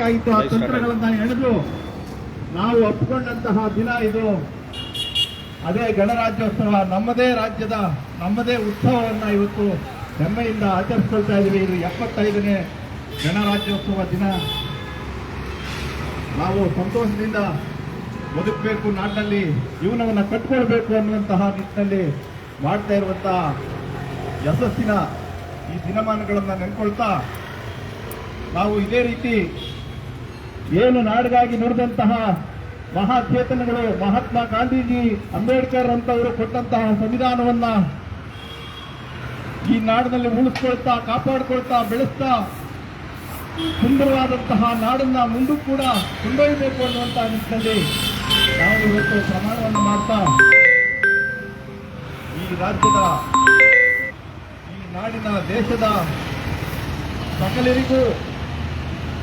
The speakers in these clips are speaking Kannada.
ಬೇಕಾಗಿತ್ತು. ಆ ತಂತ್ರಗಳನ್ನ ಎಳೆದು ನಾವು ಒಪ್ಪಿಕೊಂಡಂತಹ ದಿನ ಇದು. ಅದೇ ಗಣರಾಜ್ಯೋತ್ಸವ. ನಮ್ಮದೇ ರಾಜ್ಯದ ನಮ್ಮದೇ ಉತ್ಸವವನ್ನ ಇವತ್ತು ಹೆಮ್ಮೆಯಿಂದ ಆಚರಿಸ್ಕೊಳ್ತಾ ಇದ್ದೀವಿ. ಇದು ಎಪ್ಪತ್ತೈದನೇ ಗಣರಾಜ್ಯೋತ್ಸವ ದಿನ. ನಾವು ಸಂತೋಷದಿಂದ ಬದುಕಬೇಕು. ನಾಡಿನಲ್ಲಿ ಜೀವನವನ್ನು ಕಟ್ಕೊಳ್ಬೇಕು ಅನ್ನುವಂತಹ ನಿಟ್ಟಿನಲ್ಲಿ ಮಾಡ್ತಾ ಇರುವಂತಹ ಯಶಸ್ಸಿನ ಈ ದಿನಮಾನಗಳನ್ನು ನೆನ್ಕೊಳ್ತಾ ನಾವು ಇದೇ ರೀತಿ ಏನು ನಾಡಿಗಾಗಿ ನುಡಿದಂತಹ ಮಹಾಚೇತನಗಳು ಮಹಾತ್ಮ ಗಾಂಧೀಜಿ, ಅಂಬೇಡ್ಕರ್ ಅಂತವರು ಕೊಟ್ಟಂತಹ ಸಂವಿಧಾನವನ್ನ ಈ ನಾಡಿನಲ್ಲಿ ಉಳಿಸ್ಕೊಳ್ತಾ, ಕಾಪಾಡಿಕೊಳ್ತಾ, ಬೆಳೆಸ್ತಾ ಸುಂದರವಾದಂತಹ ನಾಡನ್ನ ಮುಂದೆ ಕೂಡ ಕೊಂಡೊಯ್ಯಬೇಕು ಅನ್ನುವಂತಹ ನಿಟ್ಟಿನಲ್ಲಿ ನಾವು ಇವತ್ತು ಪ್ರಮಾಣವನ್ನು ಮಾಡ್ತಾ ಈ ರಾಜ್ಯದ, ಈ ನಾಡಿನ ದೇಶದ ಸಕಲರಿಗೂ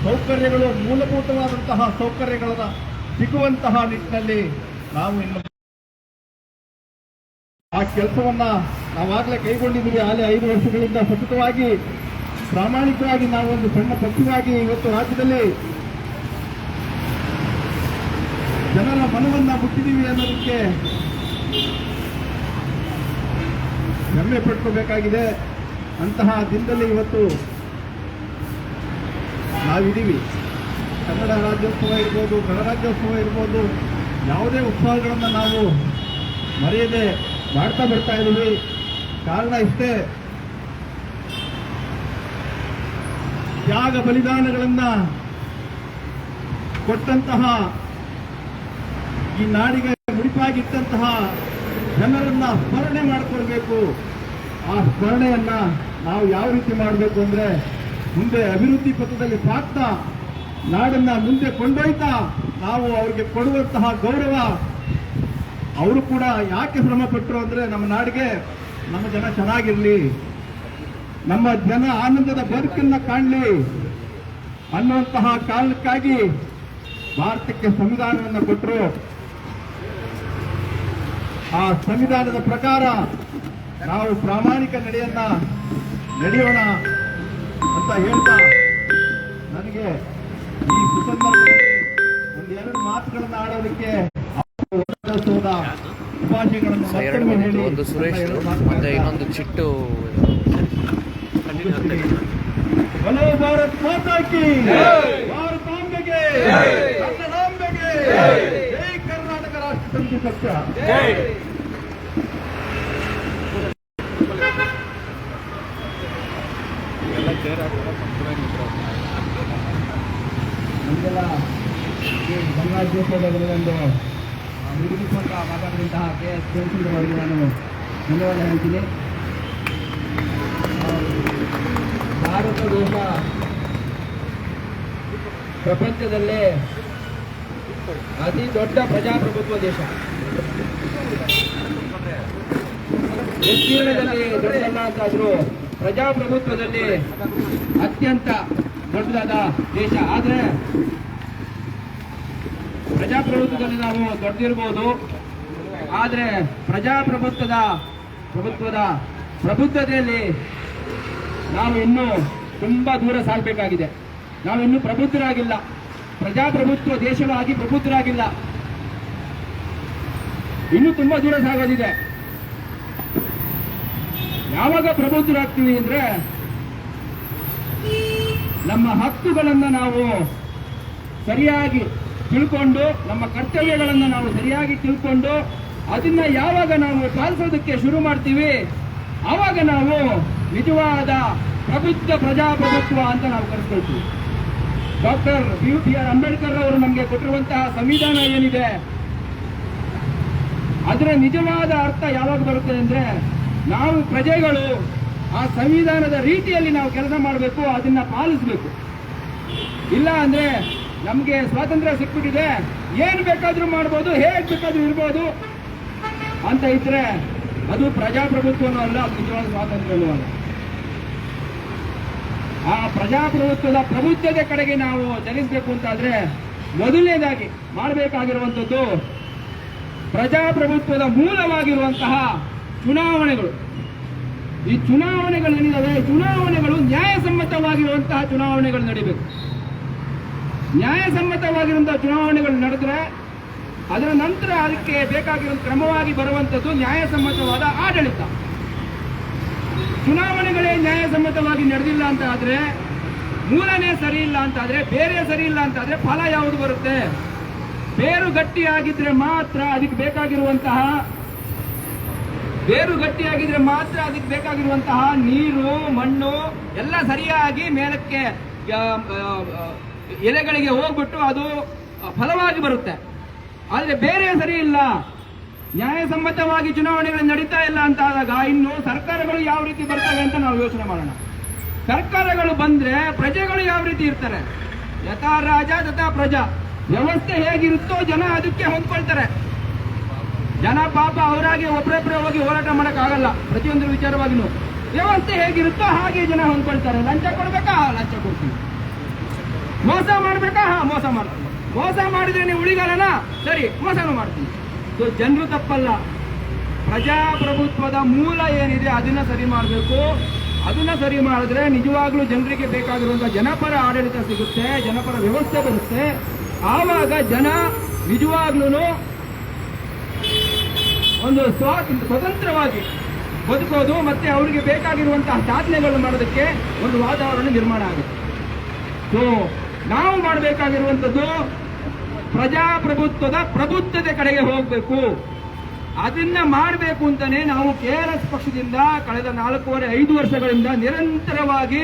ಸೌಕರ್ಯಗಳು ಮೂಲಭೂತವಾದಂತಹ ಸೌಕರ್ಯಗಳನ್ನು ಸಿಗುವಂತಹ ನಿಟ್ಟಿನಲ್ಲಿ ನಾವು ಇನ್ನು ಆ ಕೆಲಸವನ್ನ ನಾವಾಗಲೇ ಕೈಗೊಂಡಿದ್ದೀವಿ. ಆಗಲೇ ಐದು ವರ್ಷಗಳಿಂದ ಸತತವಾಗಿ, ಪ್ರಾಮಾಣಿಕವಾಗಿ ನಾವು ಒಂದು ಸಣ್ಣ ಪಕ್ಷವಾಗಿ ಇವತ್ತು ರಾಜ್ಯದಲ್ಲಿ ಜನರ ಮನವನ್ನ ಮುಟ್ಟಿದ್ದೀವಿ ಅನ್ನೋದಕ್ಕೆ ಹೆಮ್ಮೆ ಪಡ್ಕೋಬೇಕಾಗಿದೆ ಅಂತಹ ದಿನದಲ್ಲಿ ಇವತ್ತು ನಾವಿದ್ದೀವಿ. ಕನ್ನಡ ರಾಜ್ಯೋತ್ಸವ ಇರ್ಬೋದು, ಗಣರಾಜ್ಯೋತ್ಸವ ಇರ್ಬೋದು, ಯಾವುದೇ ಉತ್ಸವಗಳನ್ನು ನಾವು ಮರೆಯದೆ ಮಾಡ್ತಾ ಬರ್ತಾ ಇದ್ದೀವಿ. ಕಾರಣ ಇಷ್ಟೇ. ತ್ಯಾಗ ಬಲಿದಾನಗಳನ್ನು ಕೊಟ್ಟಂತಹ ಈ ನಾಡಿಗೆ ಮುಡಿಪಾಗಿಟ್ಟಂತಹ ಜನರನ್ನ ಸ್ಮರಣೆ ಮಾಡಿಕೊಳ್ಬೇಕು. ಆ ಸ್ಮರಣೆಯನ್ನ ನಾವು ಯಾವ ರೀತಿ ಮಾಡಬೇಕು ಅಂದ್ರೆ ಮುಂದೆ ಅಭಿವೃದ್ಧಿ ಪಥದಲ್ಲಿ ಸಾಕ್ತಾ ನಾಡನ್ನ ಮುಂದೆ ಕೊಂಡೊಯ್ತಾ ನಾವು ಅವರಿಗೆ ಕೊಡುವಂತಹ ಗೌರವ. ಅವರು ಕೂಡ ಯಾಕೆ ಶ್ರಮ ಪಟ್ಟರು ಅಂದ್ರೆ ನಮ್ಮ ನಾಡಿಗೆ ನಮ್ಮ ಜನ ಚೆನ್ನಾಗಿರ್ಲಿ, ನಮ್ಮ ಜನ ಆನಂದದ ಬದುಕನ್ನ ಕಾಣಲಿ ಅನ್ನುವಂತಹ ಕಾರಣಕ್ಕಾಗಿ ಭಾರತಕ್ಕೆ ಸಂವಿಧಾನವನ್ನು ಕೊಟ್ಟರು ಆ ಸಂವಿಧಾನದ ಪ್ರಕಾರ ನಾವು ಪ್ರಾಮಾಣಿಕ ನಡೆಯನ್ನ, ನಡೆಯೋಣ. ಅಂತ ಹೇಳ್ತಾ ನನಗೆ ಈ ಸುಸಂದರ್ಭದಲ್ಲಿ ಒಂದೆರಡು ಮಾತುಗಳನ್ನ ಆಡೋದಕ್ಕೆ ಹೇಳಿ. ಒಂದು ಸುರೇಶ್ ಮತ್ತೆ ಇನ್ನೊಂದು ಚಿಟ್ಟು. ಬಲೋ ಭಾರತ್ ಮಾತಾ ಕಿ ಭಾರತಾಂಬೆಗೆ ಕನ್ನಡಾಂಬೆಗೆ ಜೈ. ಕರ್ನಾಟಕ ರಾಷ್ಟ್ರ ಸಮಿತಿ ಪಕ್ಷ ನಮಗೆಲ್ಲ ಈ ಗಣರಾಜ್ಯೋತ್ಸವದ ದಿನದಂದು ನಿಗದಿಪಟ್ಟ ಮಾತಾಡಿದಂತಹ ಕೆ. ಎಸ್. ಜಯಚಂದ್ರ ಅವರಿಗೆ ನಾನು ಧನ್ಯವಾದ ಹೇಳ್ತೀನಿ. ಭಾರತ ದೇಶ ಪ್ರಪಂಚದಲ್ಲೇ ಅತಿ ದೊಡ್ಡ ಪ್ರಜಾಪ್ರಭುತ್ವ ದೇಶ. ವಿಸ್ತೀರ್ಣದಲ್ಲಿ ದೊಡ್ಡದಲ್ಲ ಅಂತಾದರೂ ಪ್ರಜಾಪ್ರಭುತ್ವದಲ್ಲಿ ಅತ್ಯಂತ ದೊಡ್ಡದಾದ ದೇಶ. ಆದ್ರೆ ಪ್ರಜಾಪ್ರಭುತ್ವದಲ್ಲಿ ನಾವು ದೊಡ್ಡದಿರ್ಬೋದು. ಆದರೆ ಪ್ರಜಾಪ್ರಭುತ್ವದ ಪ್ರಭುತ್ವದ ಪ್ರಬುದ್ಧತೆಯಲ್ಲಿ ನಾವು ಇನ್ನೂ ತುಂಬ ದೂರ ಸಾಗಬೇಕಾಗಿದೆ. ನಾವು ಇನ್ನೂ ಪ್ರಬುದ್ಧರಾಗಿಲ್ಲ. ಪ್ರಜಾಪ್ರಭುತ್ವ ದೇಶವಾಗಿ ಪ್ರಬುದ್ಧರಾಗಿಲ್ಲ. ಇನ್ನೂ ತುಂಬ ದೂರ ಸಾಗೋದಿದೆ. ಯಾವಾಗ ಪ್ರಬುದ್ಧರಾಗ್ತೀವಿ ಅಂದ್ರೆ ನಮ್ಮ ಹಕ್ಕುಗಳನ್ನು ನಾವು ಸರಿಯಾಗಿ ತಿಳ್ಕೊಂಡು ನಮ್ಮ ಕರ್ತವ್ಯಗಳನ್ನು ನಾವು ಸರಿಯಾಗಿ ತಿಳ್ಕೊಂಡು ಅದನ್ನ ಯಾವಾಗ ನಾವು ಪಾಲಿಸೋದಕ್ಕೆ ಶುರು ಮಾಡ್ತೀವಿ, ಆವಾಗ ನಾವು ನಿಜವಾದ ಪ್ರಬುದ್ಧ ಪ್ರಜಾಪ್ರಭುತ್ವ ಅಂತ ನಾವು ಕರೆಸ್ಕೊಳ್ತೀವಿ. Doctor B P R Ambedkar ಅವರು ನಮಗೆ ಕೊಟ್ಟಿರುವಂತಹ ಸಂವಿಧಾನ ಏನಿದೆ, ಅದರ ನಿಜವಾದ ಅರ್ಥ ಯಾವಾಗ ಬರುತ್ತೆ ಅಂದ್ರೆ ನಾವು ಪ್ರಜೆಗಳು ಆ ಸಂವಿಧಾನದ ರೀತಿಯಲ್ಲಿ ನಾವು ಕೆಲಸ ಮಾಡಬೇಕು, ಅದನ್ನ ಪಾಲಿಸಬೇಕು. ಇಲ್ಲ ಅಂದ್ರೆ ನಮ್ಗೆ ಸ್ವಾತಂತ್ರ್ಯ ಸಿಕ್ಬಿಟ್ಟಿದೆ. ಏನು ಬೇಕಾದರೂ ಮಾಡ್ಬೋದು, ಹೇಗೆ ಬೇಕಾದರೂ ಇರ್ಬೋದು. ಅಂತ ಇದ್ರೆ ಅದು ಪ್ರಜಾಪ್ರಭುತ್ವನೂ ಅಲ್ಲ, ಅದು ನಿಜವಾದ ಸ್ವಾತಂತ್ರ್ಯವೂ ಅಲ್ಲ. ಆ ಪ್ರಜಾಪ್ರಭುತ್ವದ ಪ್ರಭುತ್ವದ ಕಡೆಗೆ ನಾವು ಚಲಿಸಬೇಕು ಅಂತಾದ್ರೆ ಮೊದಲನೇದಾಗಿ ಮಾಡಬೇಕಾಗಿರುವಂಥದ್ದು ಪ್ರಜಾಪ್ರಭುತ್ವದ ಮೂಲವಾಗಿರುವಂತಹ ಚುನಾವಣೆಗಳು. ಈ ಚುನಾವಣೆಗಳು ನಡೀತವೆ. ಚುನಾವಣೆಗಳು ನ್ಯಾಯಸಮ್ಮತವಾಗಿರುವಂತಹ ಚುನಾವಣೆಗಳು ನಡೀಬೇಕು. ನ್ಯಾಯಸಮ್ಮತವಾಗಿರುವಂತಹ ಚುನಾವಣೆಗಳು ನಡೆದ್ರೆ ಅದರ ನಂತರ ಅದಕ್ಕೆ ಬೇಕಾಗಿರುವ ಕ್ರಮವಾಗಿ ಬರುವಂತದ್ದು ನ್ಯಾಯಸಮ್ಮತವಾದ ಆಡಳಿತ. ಚುನಾವಣೆಗಳೇ ನ್ಯಾಯಸಮ್ಮತವಾಗಿ ನಡೆದಿಲ್ಲ ಅಂತ ಆದ್ರೆ ಮೂಲನೇ ಸರಿ ಇಲ್ಲ ಅಂತ ಆದ್ರೆ, ಬೇರೆ ಸರಿ ಇಲ್ಲ ಅಂತ ಆದ್ರೆ ಫಲ ಯಾವುದು ಬರುತ್ತೆ? ಬೇರು ಗಟ್ಟಿಯಾಗಿದ್ರೆ ಮಾತ್ರ ಅದಕ್ಕೆ ಬೇಕಾಗಿರುವಂತಹ ಬೇರು ಗಟ್ಟಿಯಾಗಿದ್ರೆ ಮಾತ್ರ ಅದಕ್ಕೆ ಬೇಕಾಗಿರುವಂತಹ ನೀರು, ಮಣ್ಣು ಎಲ್ಲ ಸರಿಯಾಗಿ ಮೇಲಕ್ಕೆ ಎಲೆಗಳಿಗೆ ಹೋಗ್ಬಿಟ್ಟು ಅದು ಫಲವಾಗಿ ಬರುತ್ತೆ. ಆದರೆ ಬೇರೆ ಸರಿ ಇಲ್ಲ. ನ್ಯಾಯಸಮ್ಮತವಾಗಿ ಚುನಾವಣೆಗಳು ನಡೀತಾ ಇಲ್ಲ ಅಂತ ಆದಾಗ ಇನ್ನು ಸರ್ಕಾರಗಳು ಯಾವ ರೀತಿ ಬರ್ತವೆ ಅಂತ ನಾವು ಯೋಚನೆ ಮಾಡೋಣ. ಸರ್ಕಾರಗಳು ಬಂದ್ರೆ ಪ್ರಜೆಗಳು ಯಾವ ರೀತಿ ಇರ್ತಾರೆ? ಯಥಾ ರಾಜ, ತಥಾ ಪ್ರಜಾ. ವ್ಯವಸ್ಥೆ ಹೇಗಿರುತ್ತೋ ಜನ ಅದಕ್ಕೆ ಹೊಂದ್ಕೊಳ್ತಾರೆ. ಜನ ಪಾಪ ಅವರಾಗಿ ಒಬ್ಬರೊಬ್ಬರೇ ಹೋಗಿ ಹೋರಾಟ ಆಗಲ್ಲ ಪ್ರತಿಯೊಂದು ವಿಚಾರವಾಗಿನೂ. ವ್ಯವಸ್ಥೆ ಹೇಗಿರುತ್ತೋ ಹಾಗೆ ಜನ ಹೊಂದ್ಕೊಳ್ತಾರೆ. ಲಂಚ ಕೊಡ್ಬೇಕಾ? ಲಂಚ ಕೊಡ್ತೀವಿ. ಮೋಸ ಮಾಡ್ಬೇಕಾ? ಹಾ, ಮೋಸ ಮಾಡ್ತೀನಿ ಮೋಸ ಮಾಡಿದ್ರೆ ನೀವು ಉಳಿಗಾಲನ ಸರಿ, ಮೋಸನೂ ಮಾಡ್ತೀನಿ. ಸೊ ಜನರು ತಪ್ಪಲ್ಲ. ಪ್ರಜಾಪ್ರಭುತ್ವದ ಮೂಲ ಏನಿದೆ ಅದನ್ನ ಸರಿ ಮಾಡಬೇಕು. ಅದನ್ನ ಸರಿ ಮಾಡಿದ್ರೆ ನಿಜವಾಗ್ಲೂ ಜನರಿಗೆ ಬೇಕಾಗಿರುವಂತಹ ಜನಪರ ಆಡಳಿತ ಸಿಗುತ್ತೆ, ಜನಪರ ವ್ಯವಸ್ಥೆ ಬರುತ್ತೆ. ಆವಾಗ ಜನ ನಿಜವಾಗ್ಲೂ ಒಂದು ಸ್ವಾತಂತ್ರ್ಯ ಸ್ವತಂತ್ರವಾಗಿ ಬದುಕೋದು ಮತ್ತೆ ಅವರಿಗೆ ಬೇಕಾಗಿರುವಂತಹ ಸಾಧನೆಗಳನ್ನು ಮಾಡೋದಕ್ಕೆ ಒಂದು ವಾತಾವರಣ ನಿರ್ಮಾಣ ಆಗುತ್ತೆ. ಸೊ ನಾವು ಮಾಡಬೇಕಾಗಿರುವಂಥದ್ದು ಪ್ರಜಾಪ್ರಭುತ್ವದ ಪ್ರಬುದ್ಧತೆ ಕಡೆಗೆ ಹೋಗಬೇಕು. ಅದನ್ನ ಮಾಡಬೇಕು ಅಂತಾನೆ ನಾವು ಕೆ ಆರ್ ಎಸ್ ಪಕ್ಷದಿಂದ ಕಳೆದ ನಾಲ್ಕೂವರೆ, ಐದು ವರ್ಷಗಳಿಂದ ನಿರಂತರವಾಗಿ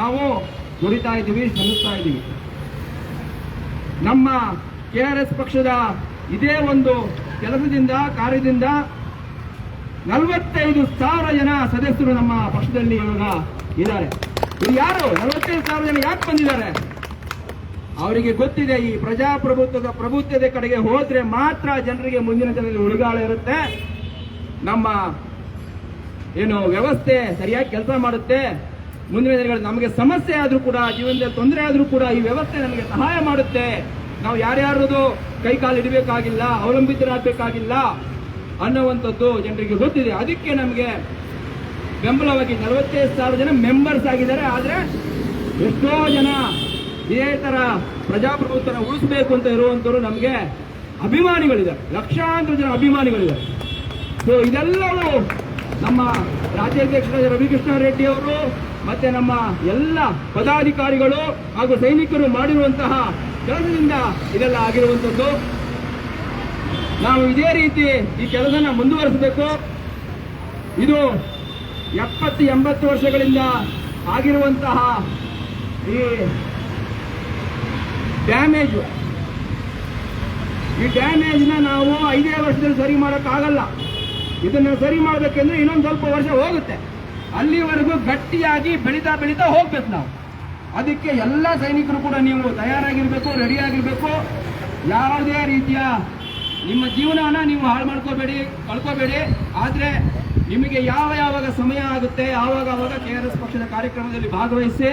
ನಾವು ದುಡಿತಾ ಇದ್ದೀವಿ ಶ್ರಮಿಸ್ತಾ ಇದ್ದೀವಿ. ನಮ್ಮ ಕೆ ಆರ್ ಎಸ್ ಪಕ್ಷದ ಇದೇ ಒಂದು ಕೆಲಸದಿಂದ, ಕಾರ್ಯದಿಂದ ನಲವತ್ತೈದು ಸಾವಿರ ಜನ ಸದಸ್ಯರು ನಮ್ಮ ಪಕ್ಷದಲ್ಲಿ ಇವಾಗ ಇದ್ದಾರೆ. ಇವ್ರು ಯಾರು? ನಲವತ್ತೈದು ಸಾವಿರ ಜನ ಯಾಕೆ ಬಂದಿದ್ದಾರೆ? ಅವರಿಗೆ ಗೊತ್ತಿದೆ ಈ ಪ್ರಜಾಪ್ರಭುತ್ವದ ಪ್ರಭುತ್ವದ ಕಡೆಗೆ ಹೋದ್ರೆ ಮಾತ್ರ ಜನರಿಗೆ ಮುಂದಿನ ದಿನದಲ್ಲಿ ಉಳಿಗಾಳ ಇರುತ್ತೆ. ನಮ್ಮ ಏನು ವ್ಯವಸ್ಥೆ ಸರಿಯಾಗಿ ಕೆಲಸ ಮಾಡುತ್ತೆ. ಮುಂದಿನ ದಿನಗಳಲ್ಲಿ ನಮಗೆ ಸಮಸ್ಯೆ ಆದರೂ ಕೂಡ, ಜೀವನದಲ್ಲಿ ತೊಂದರೆ ಆದರೂ ಕೂಡ ಈ ವ್ಯವಸ್ಥೆ ನಮಗೆ ಸಹಾಯ ಮಾಡುತ್ತೆ. ನಾವು ಯಾರ್ಯಾರದು ಕೈ ಕಾಲು ಇಡಬೇಕಾಗಿಲ್ಲ ಅವಲಂಬಿತರಾಗಬೇಕಾಗಿಲ್ಲ ಅನ್ನುವಂಥದ್ದು ಜನರಿಗೆ ಗೊತ್ತಿದೆ. ಅದಕ್ಕೆ ನಮಗೆ ಬೆಂಬಲವಾಗಿ ನಲವತ್ತೈದು ಸಾವಿರ ಜನ ಮೆಂಬರ್ಸ್ ಆಗಿದ್ದಾರೆ. ಆದರೆ ಎಷ್ಟೋ ಜನ ಇದೇ ತರ ಪ್ರಜಾಪ್ರಭುತ್ವನ ಉಳಿಸಬೇಕು ಅಂತ ಇರುವಂತವರು ನಮಗೆ ಅಭಿಮಾನಿಗಳಿದ್ದಾರೆ. ಲಕ್ಷಾಂತರ ಜನ ಅಭಿಮಾನಿಗಳಿದ್ದಾರೆ. ಸೊ ಇದೆಲ್ಲವೂ ನಮ್ಮ ರಾಜ್ಯಾಧ್ಯಕ್ಷರಾದ ರವಿಕೃಷ್ಣ ರೆಡ್ಡಿ ಅವರು ಮತ್ತೆ ನಮ್ಮ ಎಲ್ಲ ಪದಾಧಿಕಾರಿಗಳು ಹಾಗೂ ಸೈನಿಕರು ಮಾಡಿರುವಂತಹ ಕೆಲಸದಿಂದ ಇದೆಲ್ಲ ಆಗಿರುವಂಥದ್ದು ನಾವು ಇದೇ ರೀತಿ ಈ ಕೆಲಸನ ಮುಂದುವರಿಸಬೇಕು. ಇದು ಎಪ್ಪತ್ತು ಎಂಬತ್ತು ವರ್ಷಗಳಿಂದ ಆಗಿರುವಂತಹ ಈ ಡ್ಯಾಮೇಜ್ ಈ ಡ್ಯಾಮೇಜ್ನ ನಾವು ಐದೇ ವರ್ಷದಲ್ಲಿ ಸರಿ ಮಾಡೋಕ್ಕಾಗಲ್ಲ. ಇದನ್ನು ಸರಿ ಮಾಡಬೇಕೆಂದ್ರೆ ಇನ್ನೊಂದು ಸ್ವಲ್ಪ ವರ್ಷ ಹೋಗುತ್ತೆ. ಅಲ್ಲಿವರೆಗೂ ಗಟ್ಟಿಯಾಗಿ ಬೆಳೀತಾ ಬೆಳೀತಾ ಹೋಗ್ಬೇಕು ನಾವು. ಅದಕ್ಕೆ ಎಲ್ಲ ಸೈನಿಕರು ಕೂಡ ನೀವು ತಯಾರಾಗಿರಬೇಕು, ರೆಡಿಯಾಗಿರಬೇಕು. ಯಾವುದೇ ರೀತಿಯ ನಿಮ್ಮ ಜೀವನನ ನೀವು ಹಾಳು ಮಾಡ್ಕೋಬೇಡಿ, ಕಳ್ಕೋಬೇಡಿ. ಆದರೆ ನಿಮಗೆ ಯಾವ ಯಾವಾಗ ಸಮಯ ಆಗುತ್ತೆ, ಆವಾಗ ಆವಾಗ ಕೆ ಆರ್ ಪಕ್ಷದ ಕಾರ್ಯಕ್ರಮದಲ್ಲಿ ಭಾಗವಹಿಸಿ.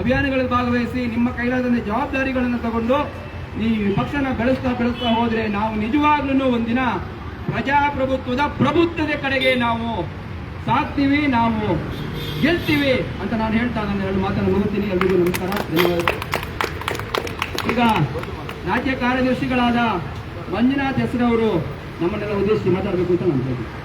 ಅಭಿಯಾನಗಳಲ್ಲಿ ಭಾಗವಹಿಸಿ ನಿಮ್ಮ ಕೈಲಾದಂತೆ ಜವಾಬ್ದಾರಿಗಳನ್ನು ತಗೊಂಡು ಈ ಪಕ್ಷನ ಬೆಳೆಸ್ತಾ ಬೆಳೆಸ್ತಾ ಹೋದ್ರೆ ನಾವು ನಿಜವಾಗ್ಲೂ ಒಂದಿನ ಪ್ರಜಾಪ್ರಭುತ್ವದ ಪ್ರಭುತ್ವದ ಕಡೆಗೆ ನಾವು ಸಾಕ್ತೀವಿ, ನಾವು ಗೆಲ್ತೀವಿ ಅಂತ ನಾನು ಹೇಳ್ತಾ ನನ್ನ ಎರಡು ಮಾತನ್ನು ಮುಗಿಸ್ತೀನಿ. ಎಲ್ರಿಗೂ ನಮಸ್ಕಾರ ಧನ್ಯವಾದ ಈಗ ರಾಜ್ಯ ಕಾರ್ಯದರ್ಶಿಗಳಾದ ಮಂಜುನಾಥ್ ಹೆಸರವರು ನಮ್ಮನ್ನೆಲ್ಲ ಉದ್ದೇಶಿಸಿ ಮಾತಾಡಬೇಕು ಅಂತ ನಾನು ಹೇಳ್ತೀನಿ.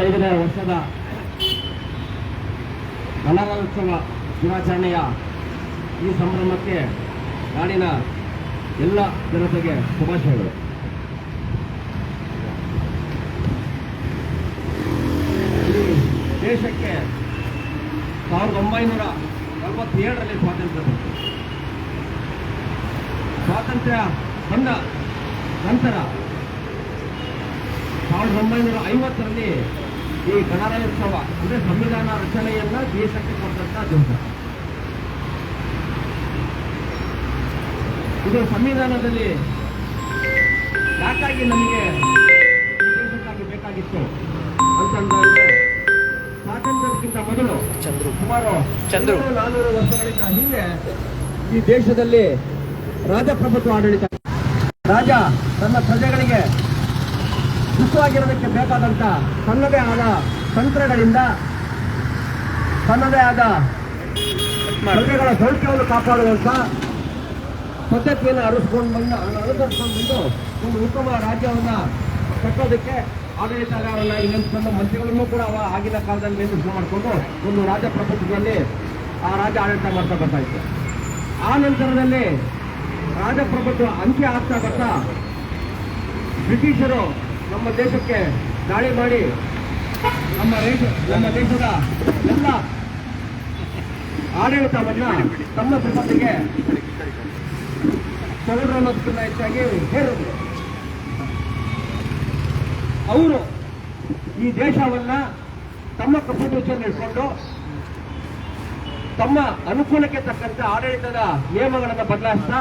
ಎಪ್ಪತ್ತೈದನೇ ವರ್ಷದ ಗಣರಾಜ್ಯೋತ್ಸವ ದಿನಾಚರಣೆಯ ಈ ಸಂಭ್ರಮಕ್ಕೆ ನಾಡಿನ ಎಲ್ಲ ಜನತೆಗೆ ಶುಭಾಶಯಗಳು. ಈ ದೇಶಕ್ಕೆ ಸಾವಿರದ ಒಂಬೈನೂರ ನಲವತ್ತೇಳರಲ್ಲಿ ಸ್ವಾತಂತ್ರ್ಯ ಬಂತು. ಸ್ವಾತಂತ್ರ್ಯ ಬಂದ ನಂತರ ಸಾವಿರದ ಒಂಬೈನೂರ ಐವತ್ತರಲ್ಲಿ ಈ ಗಣರಾಜ್ಯೋತ್ಸವ ಅಂದ್ರೆ ಸಂವಿಧಾನ ರಚನೆಯನ್ನ ದೇಶಕ್ಕೆ ಕೊಟ್ಟಂತ ದಿವಸ ಇದು ಸಂವಿಧಾನದಲ್ಲಿ ಯಾಕಾಗಿ ನಮಗೆ ದೇಶಕ್ಕಾಗಿ ಬೇಕಾಗಿತ್ತು ಅಂತಂದ್ರೆ ಸ್ವಾತಂತ್ರ್ಯಕ್ಕಿಂತ ಮೊದಲು ಚಂದ್ರು. ಸುಮಾರು ಚಂದ್ರು. ನಾನೂರು ವರ್ಷಗಳಿಂದ ಹಿಂದೆ ಈ ದೇಶದಲ್ಲಿ ರಾಜಪ್ರಭುತ್ವ ಆಡಳಿತ. ರಾಜ ತನ್ನ ಪ್ರಜೆಗಳಿಗೆ ಸುಖವಾಗಿರೋದಕ್ಕೆ ಬೇಕಾದಂಥ ತನ್ನದೇ ಆದ ತಂತ್ರಗಳಿಂದ, ತನ್ನದೇ ಆದ ಪ್ರಜೆಗಳ ಸೌಖ್ಯವನ್ನು ಕಾಪಾಡುವಂಥ ಪದ್ಧತಿಯನ್ನು ಅರಿಸ್ಕೊಂಡು ಬಂದು ಅನುಸರಿಸ್ಕೊಂಡು ಬಂದು ಒಂದು ಉತ್ತಮ ರಾಜ್ಯವನ್ನು ಕಟ್ಟೋದಕ್ಕೆ ಆಡಳಿತಗಾರನ್ನಾಗಿ ನೇಮಿಸಿಕೊಂಡು ಮಂತ್ರಿಗಳನ್ನು ಕೂಡ ಅವ ಆಗಿನ ಕಾಲದಲ್ಲಿ ನೇಮಿಸಿ ಮಾಡಿಕೊಂಡು ಒಂದು ರಾಜ್ಯ ಪ್ರಪಂಚದಲ್ಲಿ ಆ ರಾಜ್ಯ ಆಡಳಿತ ಮಾಡ್ತಾ ಬರ್ತಾ ಇತ್ತು. ಆ ನಂತರದಲ್ಲಿ ರಾಜಪ್ರಭುತ್ವ ಅಂತ್ಯ ಆಗ್ತಾ ಬರ್ತಾ ಬ್ರಿಟಿಷರು ನಮ್ಮ ದೇಶಕ್ಕೆ ದಾಳಿ ಮಾಡಿ ನಮ್ಮ ರೈತ, ನಮ್ಮ ದೇಶದ ಎಲ್ಲ ಆಡಳಿತವನ್ನ ತಮ್ಮ ಸಂಪತ್ತಿಗೆ ಅನ್ನೋದಕ್ಕಿಂತ ಹೆಚ್ಚಾಗಿ ಹೇರಿದ್ರು ಅವರು ಈ ದೇಶವನ್ನ ತಮ್ಮ ಕಪ್ಪುಚ್ಚನ್ನು ಇಟ್ಕೊಂಡು ತಮ್ಮ ಅನುಕೂಲಕ್ಕೆ ತಕ್ಕಂತೆ ಆಡಳಿತದ ನಿಯಮಗಳನ್ನು ಬದಲಾಯಿಸ್ತಾ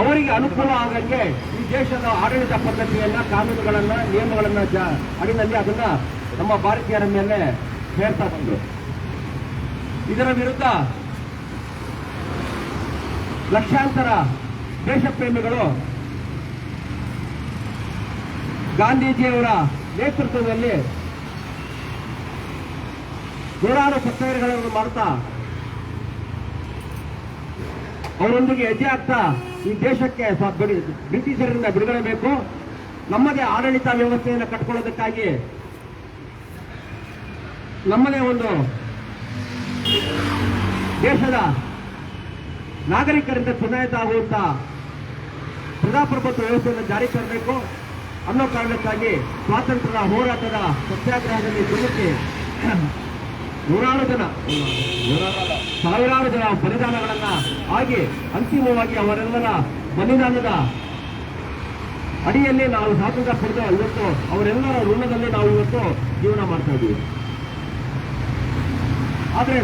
ಅವರಿಗೆ ಅನುಕೂಲ ಆಗಂಗೆ ಈ ದೇಶದ ಆಡಳಿತ ಪದ್ಧತಿಯನ್ನ, ಕಾನೂನುಗಳನ್ನ, ನಿಯಮಗಳನ್ನ ಅಡಿನಲ್ಲಿ ಅದನ್ನ ನಮ್ಮ ಭಾರತೀಯರ ಮೇಲೆ ಹೇರ್ತಾ ಬಂದರು. ಇದರ ವಿರುದ್ಧ ಲಕ್ಷಾಂತರ ದೇಶಪ್ರೇಮಿಗಳು ಗಾಂಧೀಜಿಯವರ ನೇತೃತ್ವದಲ್ಲಿ ನೂರಾರು ಸತ್ಯಾಗ್ರಹಗಳನ್ನು ಮಾಡ್ತಾ ಅವರೊಂದಿಗೆ ಹೆಜ್ಜೆ ಆಗ್ತಾ ಈ ದೇಶಕ್ಕೆ ಬ್ರಿಟಿಷರಿಂದ ಬಿಡುಗಡೆ ಬೇಕು ನಮ್ಮದೇ ಆಡಳಿತ ವ್ಯವಸ್ಥೆಯನ್ನು ಕಟ್ಕೊಳ್ಳೋದಕ್ಕಾಗಿ ನಮ್ಮದೇ ಒಂದು ದೇಶದ ನಾಗರಿಕರಿಂದ ಚುನಾಯಿತ ಆಗುವಂತ ಪ್ರಜಾಪ್ರಭುತ್ವ ವ್ಯವಸ್ಥೆಯನ್ನು ಜಾರಿ ತರಬೇಕು ಅನ್ನೋ ಕಾರಣಕ್ಕಾಗಿ ಸ್ವಾತಂತ್ರ್ಯದ ಹೋರಾಟದ ಸತ್ಯಾಗ್ರಹದಲ್ಲಿ ದುಮುಕಿ ನೂರಾರು ಜನ, ಸಾವಿರಾರು ಜನ ಬಲಿದಾನಗಳನ್ನ ಆಗಿ ಅಂತಿಮವಾಗಿ ಅವರೆಲ್ಲರ ಬಲಿದಾನದ ಅಡಿಯಲ್ಲಿ ನಾವು ಸ್ವಾತಂತ್ರ್ಯ ಪಡೆದು ಇವತ್ತು ಅವರೆಲ್ಲರ ಋಣದಲ್ಲಿ ನಾವು ಇವತ್ತು ಜೀವನ ಮಾಡ್ತಾ ಇದ್ದೀವಿ. ಆದ್ರೆ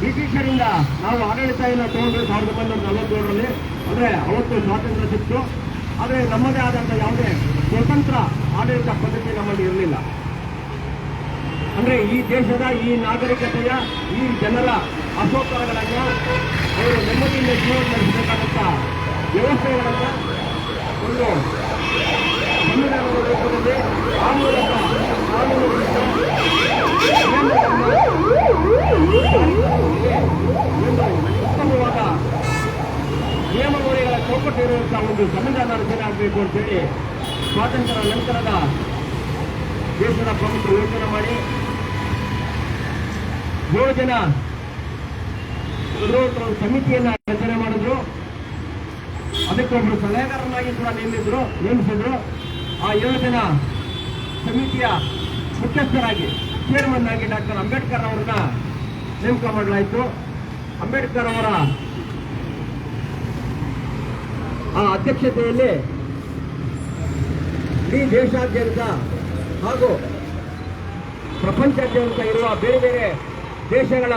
ಬ್ರಿಟಿಷರಿಂದ ನಾವು ಆಡಳಿತ ಎಲ್ಲ ತಗೊಂಡ್ರೆ ಸಾವಿರದ ಒಂಬೈನೂರ ನಲವತ್ತೇಳರಲ್ಲಿ. ಅಂದ್ರೆ ಅವತ್ತು ಸ್ವಾತಂತ್ರ್ಯ ಸಿಕ್ತು. ಆದ್ರೆ ನಮ್ಮದೇ ಆದಂತ ಯಾವುದೇ ಸ್ವತಂತ್ರ ಆಡಳಿತ ಪದ್ಧತಿ ನಮ್ಮಲ್ಲಿ ಇರಲಿಲ್ಲ. ಅಂದ್ರೆ ಈ ದೇಶದ ಈ ನಾಗರಿಕತೆಯ ಈ ಜನರ ಅಸೌಕರ್ಯಗಳನ್ನ ಅವರು ನೆಮ್ಮದಿಯಿಂದ ಜೀವನ ನಡೆಸಬೇಕಾದಂತಹ ವ್ಯವಸ್ಥೆಗಳನ್ನ ಒಂದು ಸಂವಿಧಾನದ ರೂಪದಲ್ಲಿ ಆ ಮೂಲಕ ಉತ್ತಮವಾದ ನಿಯಮಾವಳಿಗಳ ಚೌಕಟ್ಟು ಇರುವಂತಹ ಒಂದು ಸಂವಿಧಾನ ರಚನೆ ಆಗಬೇಕು ಅಂತೇಳಿ ಸ್ವಾತಂತ್ರ್ಯ ನಂತರದ ದೇಶದ ಪ್ರಮುಖ ಯೋಚನೆ ಮಾಡಿ ಏಳು ಜನ ಸಮಿತಿಯನ್ನ ರಚನೆ ಮಾಡಿದ್ರು. ಅದಕ್ಕೆ ಒಬ್ಬರು ಸಲಹೆಗಾರನಾಗಿ ಕೂಡ ನೇಮಿಸಿದ್ರು ನೇಮಿಸಿದ್ರು. ಆ ಏಳು ಜನ ಸಮಿತಿಯ ಮುಖ್ಯಸ್ಥರಾಗಿ ಚೇರ್ಮನ್ ಆಗಿ ಡಾಕ್ಟರ್ ಅಂಬೇಡ್ಕರ್ ಅವರನ್ನ ನೇಮಕ ಮಾಡಲಾಯಿತು. ಅಂಬೇಡ್ಕರ್ ಅವರ ಆ ಅಧ್ಯಕ್ಷತೆಯಲ್ಲಿ ಇಡೀ ದೇಶಾದ್ಯಂತ ಹಾಗೂ ಪ್ರಪಂಚಾದ್ಯಂತ ಇರುವ ಬೇರೆ ಬೇರೆ ದೇಶಗಳ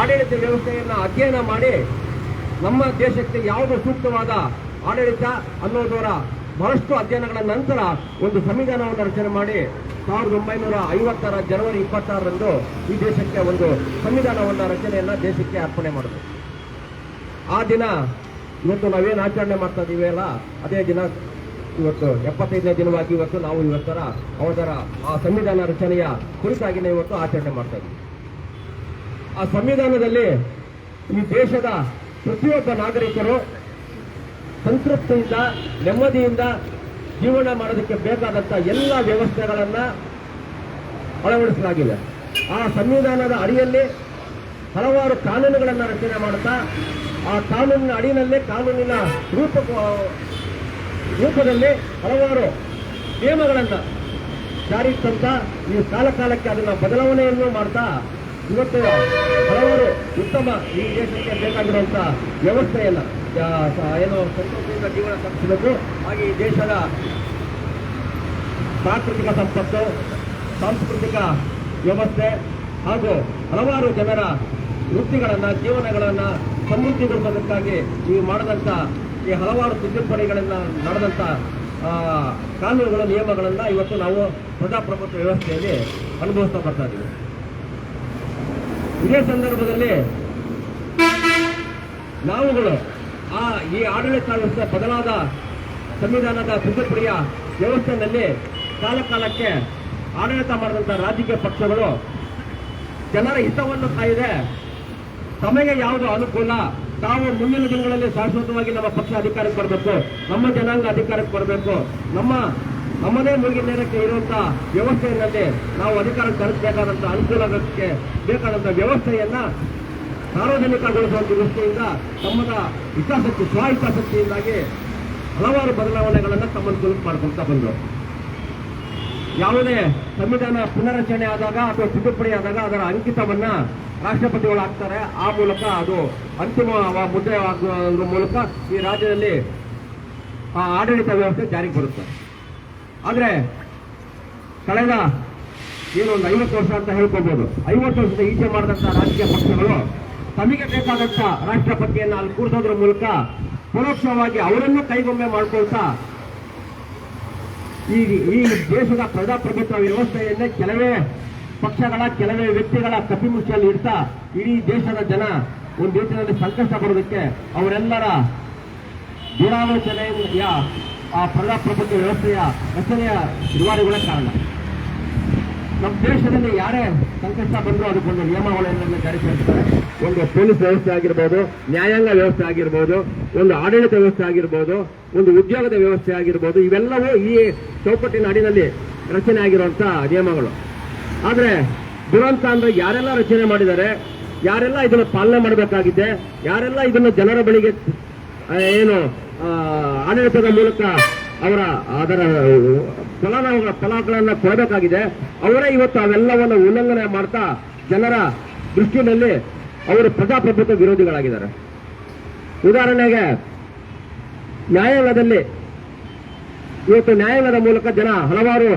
ಆಡಳಿತ ವ್ಯವಸ್ಥೆಯನ್ನು ಅಧ್ಯಯನ ಮಾಡಿ ನಮ್ಮ ದೇಶಕ್ಕೆ ಯಾವುದು ಸೂಕ್ತವಾದ ಆಡಳಿತ ಅನ್ನೋದರ ಬಹಳಷ್ಟು ಅಧ್ಯಯನಗಳ ನಂತರ ಒಂದು ಸಂವಿಧಾನವನ್ನು ರಚನೆ ಮಾಡಿ ಸಾವಿರದ ಒಂಬೈನೂರ ಐವತ್ತರ ಜನವರಿ ಇಪ್ಪತ್ತಾರರಂದು ಈ ದೇಶಕ್ಕೆ ಒಂದು ಸಂವಿಧಾನವನ್ನು ರಚನೆಯನ್ನು ದೇಶಕ್ಕೆ ಅರ್ಪಣೆ ಮಾಡಿದ್ರು. ಆ ದಿನ ಇವತ್ತು ನಾವೇನು ಆಚರಣೆ ಮಾಡ್ತಾ ಇದೀವಿ ಅಲ್ಲ, ಅದೇ ದಿನ ಇವತ್ತು, ಎಪ್ಪತ್ತೈದನೇ ದಿನವಾಗಿ ಇವತ್ತು ನಾವು ಇವತ್ತರ ಅವರ ಆ ಸಂವಿಧಾನ ರಚನೆಯ ಕುರಿತಾಗಿನೇ ಇವತ್ತು ಆಚರಣೆ ಮಾಡ್ತಾ ಇದ್ದೀವಿ. ಆ ಸಂವಿಧಾನದಲ್ಲಿ ಈ ದೇಶದ ಪ್ರತಿಯೊಬ್ಬ ನಾಗರಿಕರು ಸಂತೃಪ್ತಿಯಿಂದ, ನೆಮ್ಮದಿಯಿಂದ ಜೀವನ ಮಾಡೋದಕ್ಕೆ ಬೇಕಾದಂತ ಎಲ್ಲ ವ್ಯವಸ್ಥೆಗಳನ್ನ ಅಳವಡಿಸಲಾಗಿದೆ. ಆ ಸಂವಿಧಾನದ ಅಡಿಯಲ್ಲಿ ಹಲವಾರು ಕಾನೂನುಗಳನ್ನು ರಚನೆ ಮಾಡುತ್ತಾ, ಆ ಕಾನೂನಿನ ಅಡಿಯಲ್ಲೇ ಕಾನೂನಿನ ರೂಪ ರೂಪದಲ್ಲಿ ಹಲವಾರು ನಿಯಮಗಳನ್ನು ಜಾರಿಗೆ ತಂತ ಈ ಕಾಲ ಕಾಲಕ್ಕೆ ಅದನ್ನ ಬದಲಾವಣೆಯನ್ನು ಮಾಡ್ತಾ ಇವತ್ತು ಹಲವಾರು ಉತ್ತಮ ಈ ದೇಶಕ್ಕೆ ಬೇಕಾಗಿರುವಂಥ ವ್ಯವಸ್ಥೆಯನ್ನ ಏನು ಸಂತೋಷದಿಂದ ಜೀವನ ಸಾಗಿಸಬೇಕು. ಹಾಗೆ ಈ ದೇಶದ ಪ್ರಾಕೃತಿಕ ಸಂಪತ್ತು, ಸಾಂಸ್ಕೃತಿಕ ವ್ಯವಸ್ಥೆ ಹಾಗೂ ಹಲವಾರು ಜನರ ವೃತ್ತಿಗಳನ್ನು, ಜೀವನಗಳನ್ನು ಸಮೃದ್ಧಿಗೊಳಿಸೋದಕ್ಕಾಗಿ ಈ ಮಾಡದಂತ ಈ ಹಲವಾರು ತಿದ್ದುಪಡಿಗಳನ್ನು ನಡೆದಂತ ಆ, ಕಾನೂನುಗಳ ನಿಯಮಗಳನ್ನು ಇವತ್ತು ನಾವು ಪ್ರಜಾಪ್ರಭುತ್ವ ವ್ಯವಸ್ಥೆಯಲ್ಲಿ ಅನುಭವಿಸ್ತಾ ಬರ್ತಾ ಇದ್ದೀವಿ ಇದೇ ಸಂದರ್ಭದಲ್ಲಿ ನಾವುಗಳು ಆ ಈ ಆಡಳಿತ ವ್ಯವಸ್ಥೆ ಬದಲಾದ ಸಂವಿಧಾನದ ತಿದ್ದುಪಡಿಯ ವ್ಯವಸ್ಥೆಯಲ್ಲಿ ಕಾಲಕಾಲಕ್ಕೆ ಆಡಳಿತ ಮಾಡಿದಂಥ ರಾಜಕೀಯ ಪಕ್ಷಗಳು ಜನರ ಹಿತವನ್ನು ಕಾಯಿದೆ ತಮಗೆ ಯಾವುದು ಅನುಕೂಲ ತಾವು ಮುಂದಿನ ದಿನಗಳಲ್ಲಿ ಶಾಶ್ವತವಾಗಿ ನಮ್ಮ ಪಕ್ಷ ಅಧಿಕಾರಕ್ಕೆ ಬರಬೇಕು. ನಮ್ಮ ಜನಾಂಗ ಅಧಿಕಾರಕ್ಕೆ ಬರಬೇಕು. ನಮ್ಮ, ನಮ್ಮದೇ ಮುಗಿ ನೇರಕ್ಕೆ ಇರುವಂತಹ ವ್ಯವಸ್ಥೆಯಲ್ಲಿ ನಾವು ಅಧಿಕಾರಕ್ಕೆ ತರಿಸಬೇಕಾದಂತಹ ಅನುಕೂಲಕ್ಕೆ ಬೇಕಾದಂತ ವ್ಯವಸ್ಥೆಯನ್ನ ಸಾರ್ವಜನಿಕಗೊಳಿಸುವಂತ ದೃಷ್ಟಿಯಿಂದ ತಮ್ಮದ ಹಿತಾಸಕ್ತಿ, ಸ್ವಹಿತಾಸಕ್ತಿಯಿಂದಾಗಿ ಹಲವಾರು ಬದಲಾವಣೆಗಳನ್ನು ತಮ್ಮನ್ನು ಕುಲುಕು ಮಾಡ್ಕೊಳ್ತಾ ಬಂದರು. ಯಾವುದೇ ಸಂವಿಧಾನ ಪುನರಚನೆ ಆದಾಗ ಅಥವಾ ತಿದ್ದುಪಡಿ ಆದಾಗ ಅದರ ಅಂಕಿತವನ್ನ ರಾಷ್ಟ್ರಪತಿಗಳು ಹಾಕ್ತಾರೆ ಆ ಮೂಲಕ ಅದು ಅಂತಿಮ ಮುದ್ರೆ ಆಗುವ ಮೂಲಕ ಈ ರಾಜ್ಯದಲ್ಲಿ, ಆ ಆಡಳಿತ ವ್ಯವಸ್ಥೆ ಜಾರಿಗೆ ಬರುತ್ತೆ. ಆದ್ರೆ ಕಳೆದ ಒಂದು ಐವತ್ತು ವರ್ಷ ಅಂತ ಹೇಳ್ಕೊಬೋದು. ಐವತ್ತು ವರ್ಷದ ಈಚೆ ಮಾಡಿದಂಥ ರಾಜಕೀಯ ಪಕ್ಷಗಳು ತಮಗೆ ಬೇಕಾದಂಥ ರಾಷ್ಟ್ರಪತಿಯನ್ನು ಅಲ್ಲಿ ಕೂರಿಸೋದ್ರ ಮೂಲಕ ಪರೋಕ್ಷವಾಗಿ ಅವರನ್ನು ಕೈಗೊಂಬೆ ಮಾಡ್ಕೊಳ್ತಾ ಈ ಈ ದೇಶದ ಪ್ರಜಾಪ್ರಭುತ್ವ ವ್ಯವಸ್ಥೆಯನ್ನೇ ಕೆಲವೇ ಪಕ್ಷಗಳ, ಕೆಲವೇ ವ್ಯಕ್ತಿಗಳ ಕಪಿಮುಷ್ಟಿಯಲ್ಲಿ ಇಡ್ತಾ ಇಡೀ ದೇಶದ ಜನ ಒಂದು ರೀತಿಯಲ್ಲಿ ಸಂಕಷ್ಟ ಬರೋದಕ್ಕೆ ಅವರೆಲ್ಲರ ದುರಾಲೋಚನೆಯ ಆ ಪ್ರಜಾಪ್ರಭುತ್ವ ವ್ಯವಸ್ಥೆಯ ರಚನೆಯ ನಿರ್ವಹಣೆಗಳೇ ಕಾರಣ ನಮ್ಮ ದೇಶದಲ್ಲಿ ಯಾರೇ ಸಂಕಷ್ಟ ಬಂದರೂ ಅದಕ್ಕೊಂದು ನಿಯಮಾವಳಿಯನ್ನು ಜಾರಿಗೊಳಿಸ್ತಾರೆ ಒಂದು ಪೊಲೀಸ್ ವ್ಯವಸ್ಥೆ ಆಗಿರ್ಬೋದು, ನ್ಯಾಯಾಂಗ ವ್ಯವಸ್ಥೆ ಆಗಿರ್ಬೋದು, ಒಂದು ಆಡಳಿತ ವ್ಯವಸ್ಥೆ ಆಗಿರ್ಬೋದು, ಒಂದು ಉದ್ಯೋಗದ ವ್ಯವಸ್ಥೆ ಆಗಿರ್ಬೋದು, ಇವೆಲ್ಲವೂ ಈ ಚೌಕಟ್ಟಿನ ಅಡಿನಲ್ಲಿ ರಚನೆ ಆಗಿರುವಂಥ ನಿಯಮಗಳು. ಆದರೆ ದುರಂತ ಅಂದರೆ ಯಾರೆಲ್ಲ ರಚನೆ ಮಾಡಿದ್ದಾರೆ, ಯಾರೆಲ್ಲ ಇದನ್ನು ಪಾಲನೆ ಮಾಡಬೇಕಾಗಿದೆ, ಯಾರೆಲ್ಲ ಇದನ್ನು ಜನರ ಬಳಿಗೆ ಏನು ಆಡಳಿತದ ಮೂಲಕ ಅವರ ಅದರ ಫಲಾನುಭವಿಗಳ ಫಲಗಳನ್ನ ಕೊಡಬೇಕಾಗಿದೆ. ಅವರೇ ಇವತ್ತು ಅವೆಲ್ಲವನ್ನು ಉಲ್ಲಂಘನೆ ಮಾಡ್ತಾ ಜನರ ದೃಷ್ಟಿಯಲ್ಲಿ ಅವರು ಪ್ರಜಾಪ್ರಭುತ್ವ ವಿರೋಧಿಗಳಾಗಿದ್ದಾರೆ. ಉದಾಹರಣೆಗೆ, ನ್ಯಾಯಾಲಯದಲ್ಲಿ ಇವತ್ತು ನ್ಯಾಯಾಲಯದ ಮೂಲಕ ಜನ ಹಲವಾರು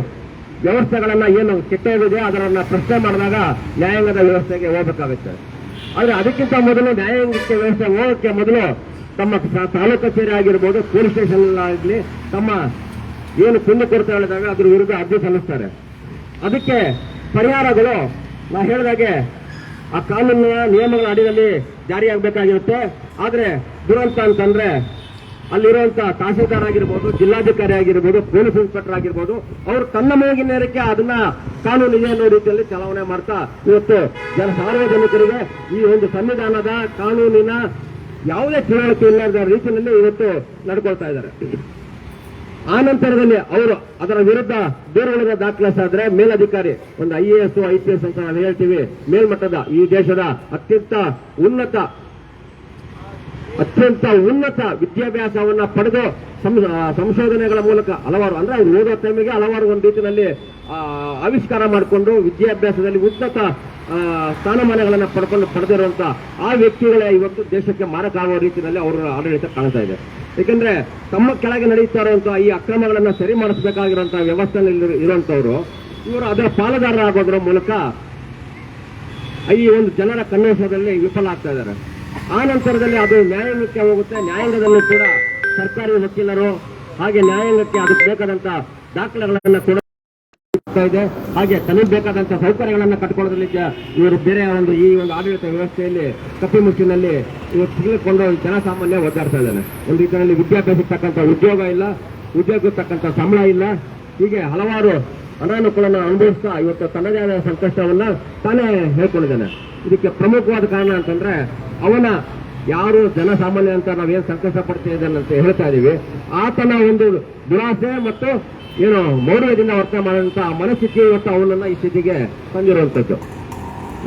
ವ್ಯವಸ್ಥೆಗಳನ್ನ ಏನು ಕೆಟ್ಟೋಗಿದೆ ಅದರನ್ನ ಪ್ರಶ್ನೆ ಮಾಡಿದಾಗ ನ್ಯಾಯಾಂಗದ ವ್ಯವಸ್ಥೆಗೆ ಹೋಗಬೇಕಾಗುತ್ತೆ. ಆದ್ರೆ ಅದಕ್ಕಿಂತ ಮೊದಲು ನ್ಯಾಯಾಂಗಕ್ಕೆ ವ್ಯವಸ್ಥೆ ಹೋಗೋಕ್ಕೆ ಮೊದಲು ತಮ್ಮ ತಾಲೂಕು ಕಚೇರಿ ಆಗಿರ್ಬೋದು ಪೊಲೀಸ್ ಸ್ಟೇಷನ್ ಆಗಲಿ, ತಮ್ಮ ಏನು ಕುಂದು ಕೊರತೆ ಹೇಳಿದಾಗ ಅದ್ರ ವಿರುದ್ಧ ಅರ್ಜಿ ಸಲ್ಲಿಸ್ತಾರೆ. ಅದಕ್ಕೆ ಪರಿಹಾರಗಳು, ನಾ ಹೇಳಿದಾಗೆ ಆ ಕಾನೂನಿನ ನಿಯಮಗಳ ಅಡಿಯಲ್ಲಿ ಜಾರಿಯಾಗಬೇಕಾಗಿರುತ್ತೆ. ಆದರೆ ದುರಂತ ಅಂತಂದ್ರೆ ಅಲ್ಲಿರುವಂತ ತಹಸೀಲ್ದಾರ್ ಆಗಿರ್ಬೋದು, ಜಿಲ್ಲಾಧಿಕಾರಿ ಆಗಿರ್ಬೋದು, ಪೊಲೀಸ್ ಇನ್ಸ್ಪೆಕ್ಟರ್ ಆಗಿರ್ಬೋದು, ಅವರು ತನ್ನ ಮೇಗಿನ ನೇರಕ್ಕೆ ಅದನ್ನ ಕಾನೂನು ಇದೆ ಅನ್ನೋ ರೀತಿಯಲ್ಲಿ ಚಲಾವಣೆ ಮಾಡ್ತಾ ಇವತ್ತು ಜನ ಸಾರ್ವಜನಿಕರಿಗೆ ಈ ಒಂದು ಸಂವಿಧಾನದ ಕಾನೂನಿನ ಯಾವುದೇ ತಿಳುವಳಿಕೆ ಇಲ್ಲದ ರೀತಿಯಲ್ಲಿ ಇವತ್ತು ನಡ್ಕೊಳ್ತಾ ಇದ್ದಾರೆ. ಆ ನಂತರದಲ್ಲಿ ಅವರು ಅದರ ವಿರುದ್ಧ ದೂರುಗಳನ್ನು ದಾಖಲಿಸಾದ್ರೆ ಮೇಲಧಿಕಾರಿ, ಒಂದು I A S, I P S ಅಂತ ನಾವು ಹೇಳ್ತೀವಿ, ಮೇಲ್ಮಟ್ಟದ ಈ ದೇಶದ ಅತ್ಯಂತ ಉನ್ನತ ಅತ್ಯಂತ ಉನ್ನತ ವಿದ್ಯಾಭ್ಯಾಸವನ್ನ ಪಡೆದು ಸಂಶೋಧನೆಗಳ ಮೂಲಕ ಹಲವಾರು, ಅಂದ್ರೆ ಅವ್ರು ಓದೋ ಟೈಮಿಗೆ ಹಲವಾರು ಒಂದು ರೀತಿಯಲ್ಲಿ ಆವಿಷ್ಕಾರ ಮಾಡಿಕೊಂಡು ವಿದ್ಯಾಭ್ಯಾಸದಲ್ಲಿ ಉನ್ನತ ಸ್ಥಾನಮಾನಗಳನ್ನು ಪಡ್ಕೊಂಡು ಪಡೆದಿರುವಂತ ಆ ವ್ಯಕ್ತಿಗಳೇ ಇವತ್ತು ದೇಶಕ್ಕೆ ಮಾರಕ ಆಗುವ ರೀತಿಯಲ್ಲಿ ಅವರ ಆಡಳಿತ ಕಾಣ್ತಾ ಇದೆ. ಯಾಕಂದ್ರೆ ತಮ್ಮ ಕೆಳಗೆ ನಡೆಯುತ್ತಾ ಇರುವಂತಹ ಈ ಅಕ್ರಮಗಳನ್ನ ಸರಿ ಮಾಡಿಸಬೇಕಾಗಿರುವಂತಹ ವ್ಯವಸ್ಥೆಯಲ್ಲಿ ಇರುವಂತವರು ಇವರು ಅದರ ಪಾಲುದಾರರಾಗೋದ್ರ ಮೂಲಕ ಈ ಒಂದು ಜನರ ಕನ್ನಡದಲ್ಲಿ ವಿಫಲ ಆಗ್ತಾ ಇದ್ದಾರೆ. ಆ ನಂತರದಲ್ಲಿ ಅದು ನ್ಯಾಯಾಂಗಕ್ಕೆ ಹೋಗುತ್ತೆ. ನ್ಯಾಯಾಂಗದಲ್ಲೂ ಕೂಡ ಸರ್ಕಾರಿ ವಕೀಲರು ಹಾಗೆ ನ್ಯಾಯಾಂಗಕ್ಕೆ ಅದಕ್ಕೆ ಬೇಕಾದಂತಹ ದಾಖಲೆಗಳನ್ನ ಕೂಡ ಇದೆ. ಹಾಗೆ ತನಗೆ ಬೇಕಾದಂತಹ ಸೌಕರ್ಯಗಳನ್ನು ಕಟ್ಕೊಳ್ಳೋದ್ರಲ್ಲಿ ಇವರು ಬೇರೆ ಒಂದು ಈ ಒಂದು ಆಡಳಿತ ವ್ಯವಸ್ಥೆಯಲ್ಲಿ ಕಪಿಮುಚ್ಚಿನಲ್ಲಿ ಇವರು ತಿಳಿದುಕೊಂಡು ಜನಸಾಮಾನ್ಯ ಒದ್ದಾಡ್ತಾ ಇದ್ದಾನೆ ಒಂದು ಇದರಲ್ಲಿ ವಿದ್ಯಾಭ್ಯಾಸಕ್ಕೆ ಉದ್ಯೋಗ ಇಲ್ಲ, ಉದ್ಯೋಗಕ್ಕೆ ತಕ್ಕಂತ ಸಂಬಳ ಇಲ್ಲ. ಹೀಗೆ ಹಲವಾರು ಅನಾನುಕೂಲನ ಅನುಭವಿಸ್ತಾ ಇವತ್ತು ತನ್ನದೇ ಆದ ಸಂಕಷ್ಟವನ್ನ ತಾನೇ ಹೇಳ್ಕೊಂಡಿದ್ದಾನೆ. ಇದಕ್ಕೆ ಪ್ರಮುಖವಾದ ಕಾರಣ ಅಂತಂದ್ರೆ ಅವನ ಯಾರು ಜನಸಾಮಾನ್ಯ ಅಂತ ನಾವೇನ್ ಸಂಕಷ್ಟ ಪಡ್ತಾ ಇದ್ದಾನೆ ಅಂತ ಹೇಳ್ತಾ ಇದೀವಿ. ಆತನ ಒಂದು ದುರಾಸೆ ಮತ್ತು ಏನು ಮೌಢ್ಯದಿಂದ ವರ್ತನೆ ಮಾಡುವಂತ ಮನಸ್ಥಿತಿ ಇವತ್ತು ಅವನನ್ನ ಈ ಸ್ಥಿತಿಗೆ ತಂದಿರುವಂತದ್ದು.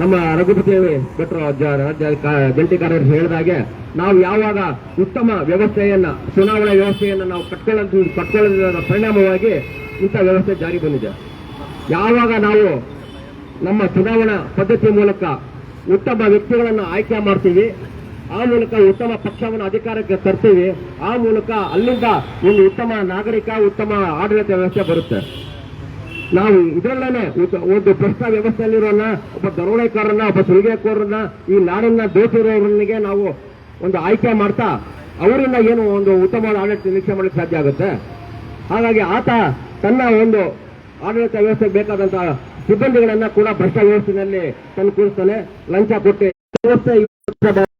ನಮ್ಮ ರಘುಪತಿ ಭಟ್ರು ಜಂಟಿ ಕಾರ್ಯದರ್ಶಿ ಹೇಳಿದಾಗೆ, ನಾವು ಯಾವಾಗ ಉತ್ತಮ ವ್ಯವಸ್ಥೆಯನ್ನ, ಚುನಾವಣಾ ವ್ಯವಸ್ಥೆಯನ್ನ ನಾವು ಕಟ್ಕೊಳ್ಳೋದು ಕಟ್ಕೊಳ್ಳೋದ್ರ ಪರಿಣಾಮವಾಗಿ ಇಂಥ ವ್ಯವಸ್ಥೆ ಜಾರಿ ಬಂದಿದೆ. ಯಾವಾಗ ನಾವು ನಮ್ಮ ಚುನಾವಣಾ ಪದ್ಧತಿ ಮೂಲಕ ಉತ್ತಮ ವ್ಯಕ್ತಿಗಳನ್ನು ಆಯ್ಕೆ ಮಾಡ್ತೀವಿ ಆ ಮೂಲಕ ಉತ್ತಮ ಪಕ್ಷವನ್ನು ಅಧಿಕಾರಕ್ಕೆ ತರ್ತೀವಿ. ಆ ಮೂಲಕ ಅಲ್ಲಿಂದ ಒಂದು ಉತ್ತಮ ನಾಗರಿಕ, ಉತ್ತಮ ಆಡಳಿತ ವ್ಯವಸ್ಥೆ ಬರುತ್ತೆ. ನಾವು ಇದರಲ್ಲೇನೆ ಉತ್ತ- ಒಂದು ಭ್ರಷ್ಟ ವ್ಯವಸ್ಥೆಯಲ್ಲಿರೋನ ಒಬ್ಬ ದರೋಡೆಕಾರನ ಒಬ್ಬ ಸುಲಿಗೆಕೋರನ್ನ, ಈ ನಾಡನ್ನ ದೋಚಿರೋರನಿಗೆ ನಾವು ಒಂದು ಆಯ್ಕೆ ಮಾಡ್ತಾ, ಅವರಿಂದ ಏನು ಒಂದು ಉತ್ತಮ ಆಡಳಿತ ನಿರೀಕ್ಷೆ ಮಾಡಲಿಕ್ಕೆ ಸಾಧ್ಯ ಆಗುತ್ತೆ. ಹಾಗಾಗಿ ಆತ ತನ್ನ ಒಂದು ಆಡಳಿತ ವ್ಯವಸ್ಥೆಗೆ ಬೇಕಾದಂತಹ ಸಿಬ್ಬಂದಿಗಳನ್ನ ಕೂಡ ಭ್ರಷ್ಟ ವ್ಯವಸ್ಥೆಯಲ್ಲಿ ತಂದು ಕೂರಿಸ್ತಾನೆ. ಲಂಚ ಕೊಟ್ಟು ವ್ಯವಸ್ಥೆ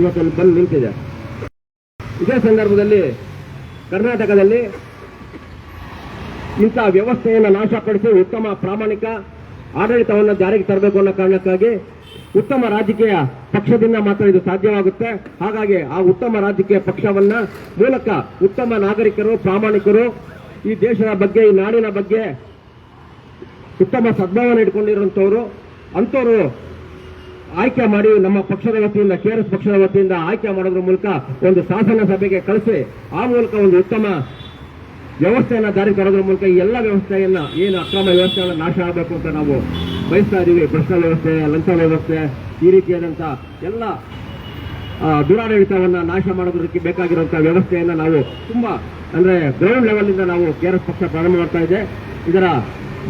ಇವತ್ತು ಬಂದು ನಿಂತಿದೆ. ಇದೇ ಸಂದರ್ಭದಲ್ಲಿ ಕರ್ನಾಟಕದಲ್ಲಿ ಇಂಥ ವ್ಯವಸ್ಥೆಯನ್ನು ನಾಶಪಡಿಸಿ ಉತ್ತಮ ಪ್ರಾಮಾಣಿಕ ಆಡಳಿತವನ್ನು ಜಾರಿಗೆ ತರಬೇಕು ಅನ್ನೋ ಕಾರಣಕ್ಕಾಗಿ ಉತ್ತಮ ರಾಜಕೀಯ ಪಕ್ಷದಿಂದ ಮಾತ್ರ ಇದು ಸಾಧ್ಯವಾಗುತ್ತೆ. ಹಾಗಾಗಿ ಆ ಉತ್ತಮ ರಾಜಕೀಯ ಪಕ್ಷವನ್ನ ಮೂಲಕ ಉತ್ತಮ ನಾಗರಿಕರು, ಪ್ರಾಮಾಣಿಕರು ಈ ದೇಶದ ಬಗ್ಗೆ, ಈ ನಾಡಿನ ಬಗ್ಗೆ ಉತ್ತಮ ಸದ್ಭಾವನೆ ಇಟ್ಕೊಂಡಿರುವಂತವರು ಅಂಥವ್ರು ಆಯ್ಕೆ ಮಾಡಿ ನಮ್ಮ ಪಕ್ಷದ ವತಿಯಿಂದ ಕೆಆರ್ಎಸ್ ಪಕ್ಷದ ವತಿಯಿಂದ ಆಯ್ಕೆ ಮಾಡೋದ್ರ ಮೂಲಕ ಒಂದು ಶಾಸನ ಸಭೆಗೆ ಕಳಿಸಿ, ಆ ಮೂಲಕ ಒಂದು ಉತ್ತಮ ವ್ಯವಸ್ಥೆಯನ್ನ ಜಾರಿ ತರೋದ್ರ ಮೂಲಕ ಈ ಎಲ್ಲ ವ್ಯವಸ್ಥೆಯನ್ನ, ಏನು ಅಕ್ರಮ ವ್ಯವಸ್ಥೆಗಳನ್ನ ನಾಶ ಆಗಬೇಕು ಅಂತ ನಾವು ಬಯಸ್ತಾ ಇದ್ದೀವಿ ಭ್ರಷ್ಟ ವ್ಯವಸ್ಥೆ, ಲಂಚ ವ್ಯವಸ್ಥೆ, ಈ ರೀತಿಯಾದಂತ ಎಲ್ಲ ದುರಾಡಳಿತವನ್ನ ನಾಶ ಮಾಡೋದಕ್ಕೆ ಬೇಕಾಗಿರುವಂತಹ ವ್ಯವಸ್ಥೆಯನ್ನ ನಾವು ತುಂಬಾ, ಅಂದ್ರೆ ಗ್ರೌಂಡ್ ಲೆವೆಲ್ ಇಂದ ನಾವು ಕೆಆರ್ಎಸ್ ಪಕ್ಷ ಪ್ರಾರಂಭ ಮಾಡ್ತಾ ಇದೆ. ಇದರ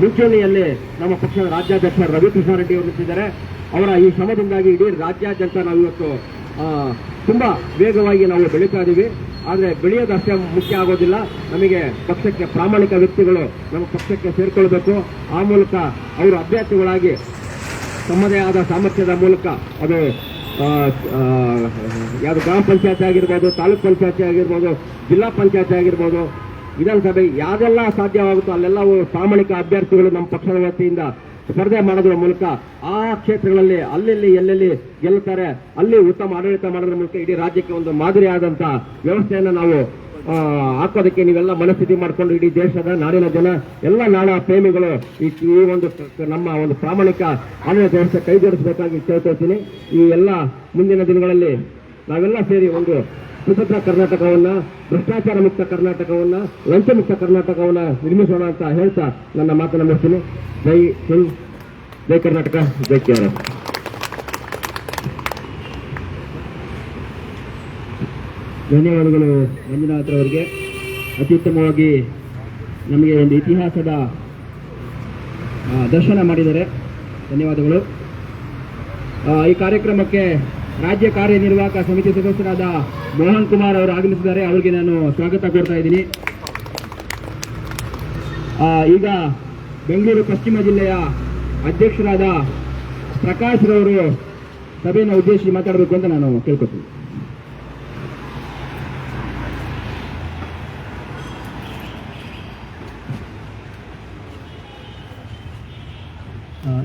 ಮುಂಚೂಣಿಯಲ್ಲಿ ನಮ್ಮ ಪಕ್ಷದ ರಾಜ್ಯಾಧ್ಯಕ್ಷ ರವಿಕೃಷ್ಣ ರೆಡ್ಡಿ ಅವರು ನಿಂತಿದ್ದಾರೆ. ಅವರ ಈ ಶ್ರಮದಿಂದಾಗಿ ಇಡೀ ರಾಜ್ಯಾದ್ಯಂತ ನಾವು ಇವತ್ತು ತುಂಬಾ ವೇಗವಾಗಿ ನಾವು ಬೆಳೀತಾ ಇದ್ದೀವಿ ಆದರೆ ಬೆಳೆಯೋದಷ್ಟೇ ಮುಖ್ಯ ಆಗೋದಿಲ್ಲ. ನಮಗೆ ಪಕ್ಷಕ್ಕೆ ಪ್ರಾಮಾಣಿಕ ವ್ಯಕ್ತಿಗಳು ನಮ್ಮ ಪಕ್ಷಕ್ಕೆ ಸೇರ್ಕೊಳ್ಬೇಕು. ಆ ಮೂಲಕ ಅವರು ಅಭ್ಯರ್ಥಿಗಳಾಗಿ ತಮ್ಮದೇ ಆದ ಸಾಮರ್ಥ್ಯದ ಮೂಲಕ ಅದು ಯಾವುದು ಗ್ರಾಮ ಪಂಚಾಯತ್ ಆಗಿರ್ಬೋದು, ತಾಲೂಕ್ ಪಂಚಾಯತಿ ಆಗಿರ್ಬೋದು, ಜಿಲ್ಲಾ ಪಂಚಾಯತಿ ಆಗಿರ್ಬೋದು, ವಿಧಾನಸಭೆ ಯಾವೆಲ್ಲ ಸಾಧ್ಯವಾಗುತ್ತೋ ಅಲ್ಲೆಲ್ಲ ಪ್ರಾಮಾಣಿಕ ಅಭ್ಯರ್ಥಿಗಳು ನಮ್ಮ ಪಕ್ಷದ ವತಿಯಿಂದ ಸ್ಪರ್ಧೆ ಮಾಡೋದ್ರ ಮೂಲಕ ಆ ಕ್ಷೇತ್ರಗಳಲ್ಲಿ ಅಲ್ಲೆಲ್ಲಿ ಎಲ್ಲೆಲ್ಲಿ ಗೆಲ್ಲುತ್ತಾರೆ, ಅಲ್ಲಿ ಉತ್ತಮ ಆಡಳಿತ ಮಾಡೋದ್ರ ಮೂಲಕ ಇಡೀ ರಾಜ್ಯಕ್ಕೆ ಒಂದು ಮಾದರಿಯಾದಂತ ವ್ಯವಸ್ಥೆಯನ್ನು ನಾವು ಹಾಕೋದಕ್ಕೆ ನೀವೆಲ್ಲ ಮನಸ್ಥಿತಿ ಮಾಡಿಕೊಂಡು ಇಡೀ ದೇಶದ ನಾಡಿನ ಜನ, ಎಲ್ಲ ನಾಡ ಪ್ರೇಮಿಗಳು ಈ ಈ ಒಂದು ನಮ್ಮ ಒಂದು ಪ್ರಾಮಾಣಿಕ ಆಡಳಿತ ವ್ಯವಸ್ಥೆ ಕೈಜೋಡಿಸಬೇಕಾಗಿ ಕೇಳ್ಕೊಳ್ತೀನಿ. ಈ ಎಲ್ಲ ಮುಂದಿನ ದಿನಗಳಲ್ಲಿ ನಾವೆಲ್ಲ ಸೇರಿ ಒಂದು ಸುಭದ್ರ ಕರ್ನಾಟಕವನ್ನ, ಭ್ರಷ್ಟಾಚಾರ ಮುಕ್ತ ಕರ್ನಾಟಕವನ್ನ ಲಂಚ ಕರ್ನಾಟಕವನ್ನ ನಿರ್ಮಿಸೋಣ ಅಂತ ಹೇಳ್ತಾ ನನ್ನ ಮಾತನ್ನು ಮುಗಿಸ್ತೀನಿ. ಜೈ ಸಿಂಗ್ ಜೈ ಕರ್ನಾಟಕ, ಜೈ ಕೇರಳ. ಧನ್ಯವಾದಗಳು ಮಂಜುನಾಥ್ ಅವರಿಗೆ ಅತ್ಯುತ್ತಮವಾಗಿ ನಮಗೆ ಒಂದು ಇತಿಹಾಸದ ದರ್ಶನ ಮಾಡಿದ್ದಾರೆ. ಧನ್ಯವಾದಗಳು. ಈ ಕಾರ್ಯಕ್ರಮಕ್ಕೆ ರಾಜ್ಯ ಕಾರ್ಯನಿರ್ವಾಹಕ ಸಮಿತಿ ಸದಸ್ಯರಾದ ಮೋಹನ್ ಕುಮಾರ್ ಅವರು ಆಗಮಿಸಿದ್ದಾರೆ. ಅವರಿಗೆ ನಾನು ಸ್ವಾಗತ ಕೊಡ್ತಾ ಇದ್ದೀನಿ. ಈಗ ಬೆಂಗಳೂರು ಪಶ್ಚಿಮ ಜಿಲ್ಲೆಯ ಅಧ್ಯಕ್ಷರಾದ ಪ್ರಕಾಶ್ ರವರು ಸಭೆಯನ್ನು ಉದ್ದೇಶಿಸಿ ಮಾತಾಡಬೇಕು ಅಂತ ನಾನು ಕೇಳ್ಕೊತೀನಿ.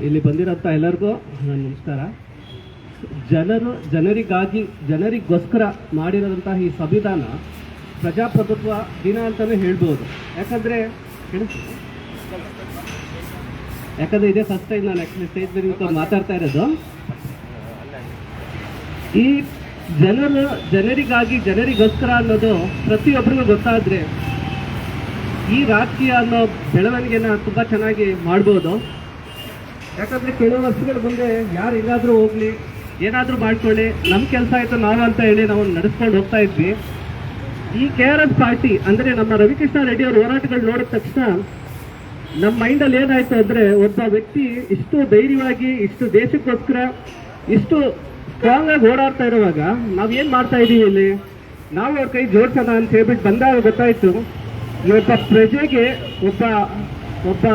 ಇಲ್ಲಿ ಬಂದಿರೋಂಥ ಎಲ್ಲರಿಗೂ ನನ್ನ ನಮಸ್ಕಾರ. ಜನರು, ಜನರಿಗಾಗಿ, ಜನರಿಗೋಸ್ಕರ ಮಾಡಿರೋದಂತಹ ಈ ಸಂವಿಧಾನ ಪ್ರಜಾಪ್ರಭುತ್ವ ದಿನ ಅಂತಲೇ ಹೇಳ್ಬೋದು. ಯಾಕಂದರೆ ಯಾಕಂದರೆ ಇದೇ ಫಸ್ಟ್ ಟೈಮ್ ನಾನು ಆ್ಯಕ್ಚುಲಿ ಸ್ಟೇಜ್ ಮೇಲೆ ಮಾತಾಡ್ತಾ ಇರೋದು. ಈ ಜನರು, ಜನರಿಗಾಗಿ, ಜನರಿಗೋಸ್ಕರ ಅನ್ನೋದು ಪ್ರತಿಯೊಬ್ಬರಿಗೂ ಗೊತ್ತಾದರೆ ಈ ರಾಜಕೀಯ ಅನ್ನೋ ಬೆಳವಣಿಗೆನ ತುಂಬ ಚೆನ್ನಾಗಿ ಮಾಡ್ಬೋದು. ಯಾಕಂದ್ರೆ ಕೆಲವು ವರ್ಷಗಳ ಮುಂದೆ ಯಾರು ಎಲ್ಲಾದರೂ ಹೋಗ್ಲಿ ಏನಾದ್ರೂ ಮಾಡ್ಕೊಳ್ಳಿ. ನಮ್ಮ ಕೆಲಸ ಆಯಿತು, ನಾವು ಅಂತ ಹೇಳಿ ನಾವು ನಡೆಸ್ಕೊಂಡು ಹೋಗ್ತಾ ಇದ್ವಿ. ಈ ಕೆ ಆರ್ ಎಸ್ ಪಾರ್ಟಿ ಅಂದರೆ ನಮ್ಮ ರವಿಕೃಷ್ಣ ರೆಡ್ಡಿ ಅವ್ರ ಹೋರಾಟಗಳು ನೋಡಿದ ತಕ್ಷಣ ನಮ್ಮ ಮೈಂಡಲ್ಲಿ ಏನಾಯಿತು ಅಂದರೆ ಒಬ್ಬ ವ್ಯಕ್ತಿ ಇಷ್ಟು ಧೈರ್ಯವಾಗಿ, ಇಷ್ಟು ದೇಶಕ್ಕೋಸ್ಕರ, ಇಷ್ಟು ಸ್ಟ್ರಾಂಗ್ ಆಗಿ ಓಡಾಡ್ತಾ ಇರುವಾಗ ನಾವೇನ್ ಮಾಡ್ತಾ ಇದ್ದೀವಿ ಇಲ್ಲಿ? ನಾವು ಅವ್ರ ಕೈ ಜೋಡ್ಸೋಣ ಅಂತ ಹೇಳ್ಬಿಟ್ಟು ಬಂದಾಗ ಗೊತ್ತಾಯಿತು, ಈ ಪ್ರಜೆಗೆ ಒಬ್ಬ ಒಬ್ಬ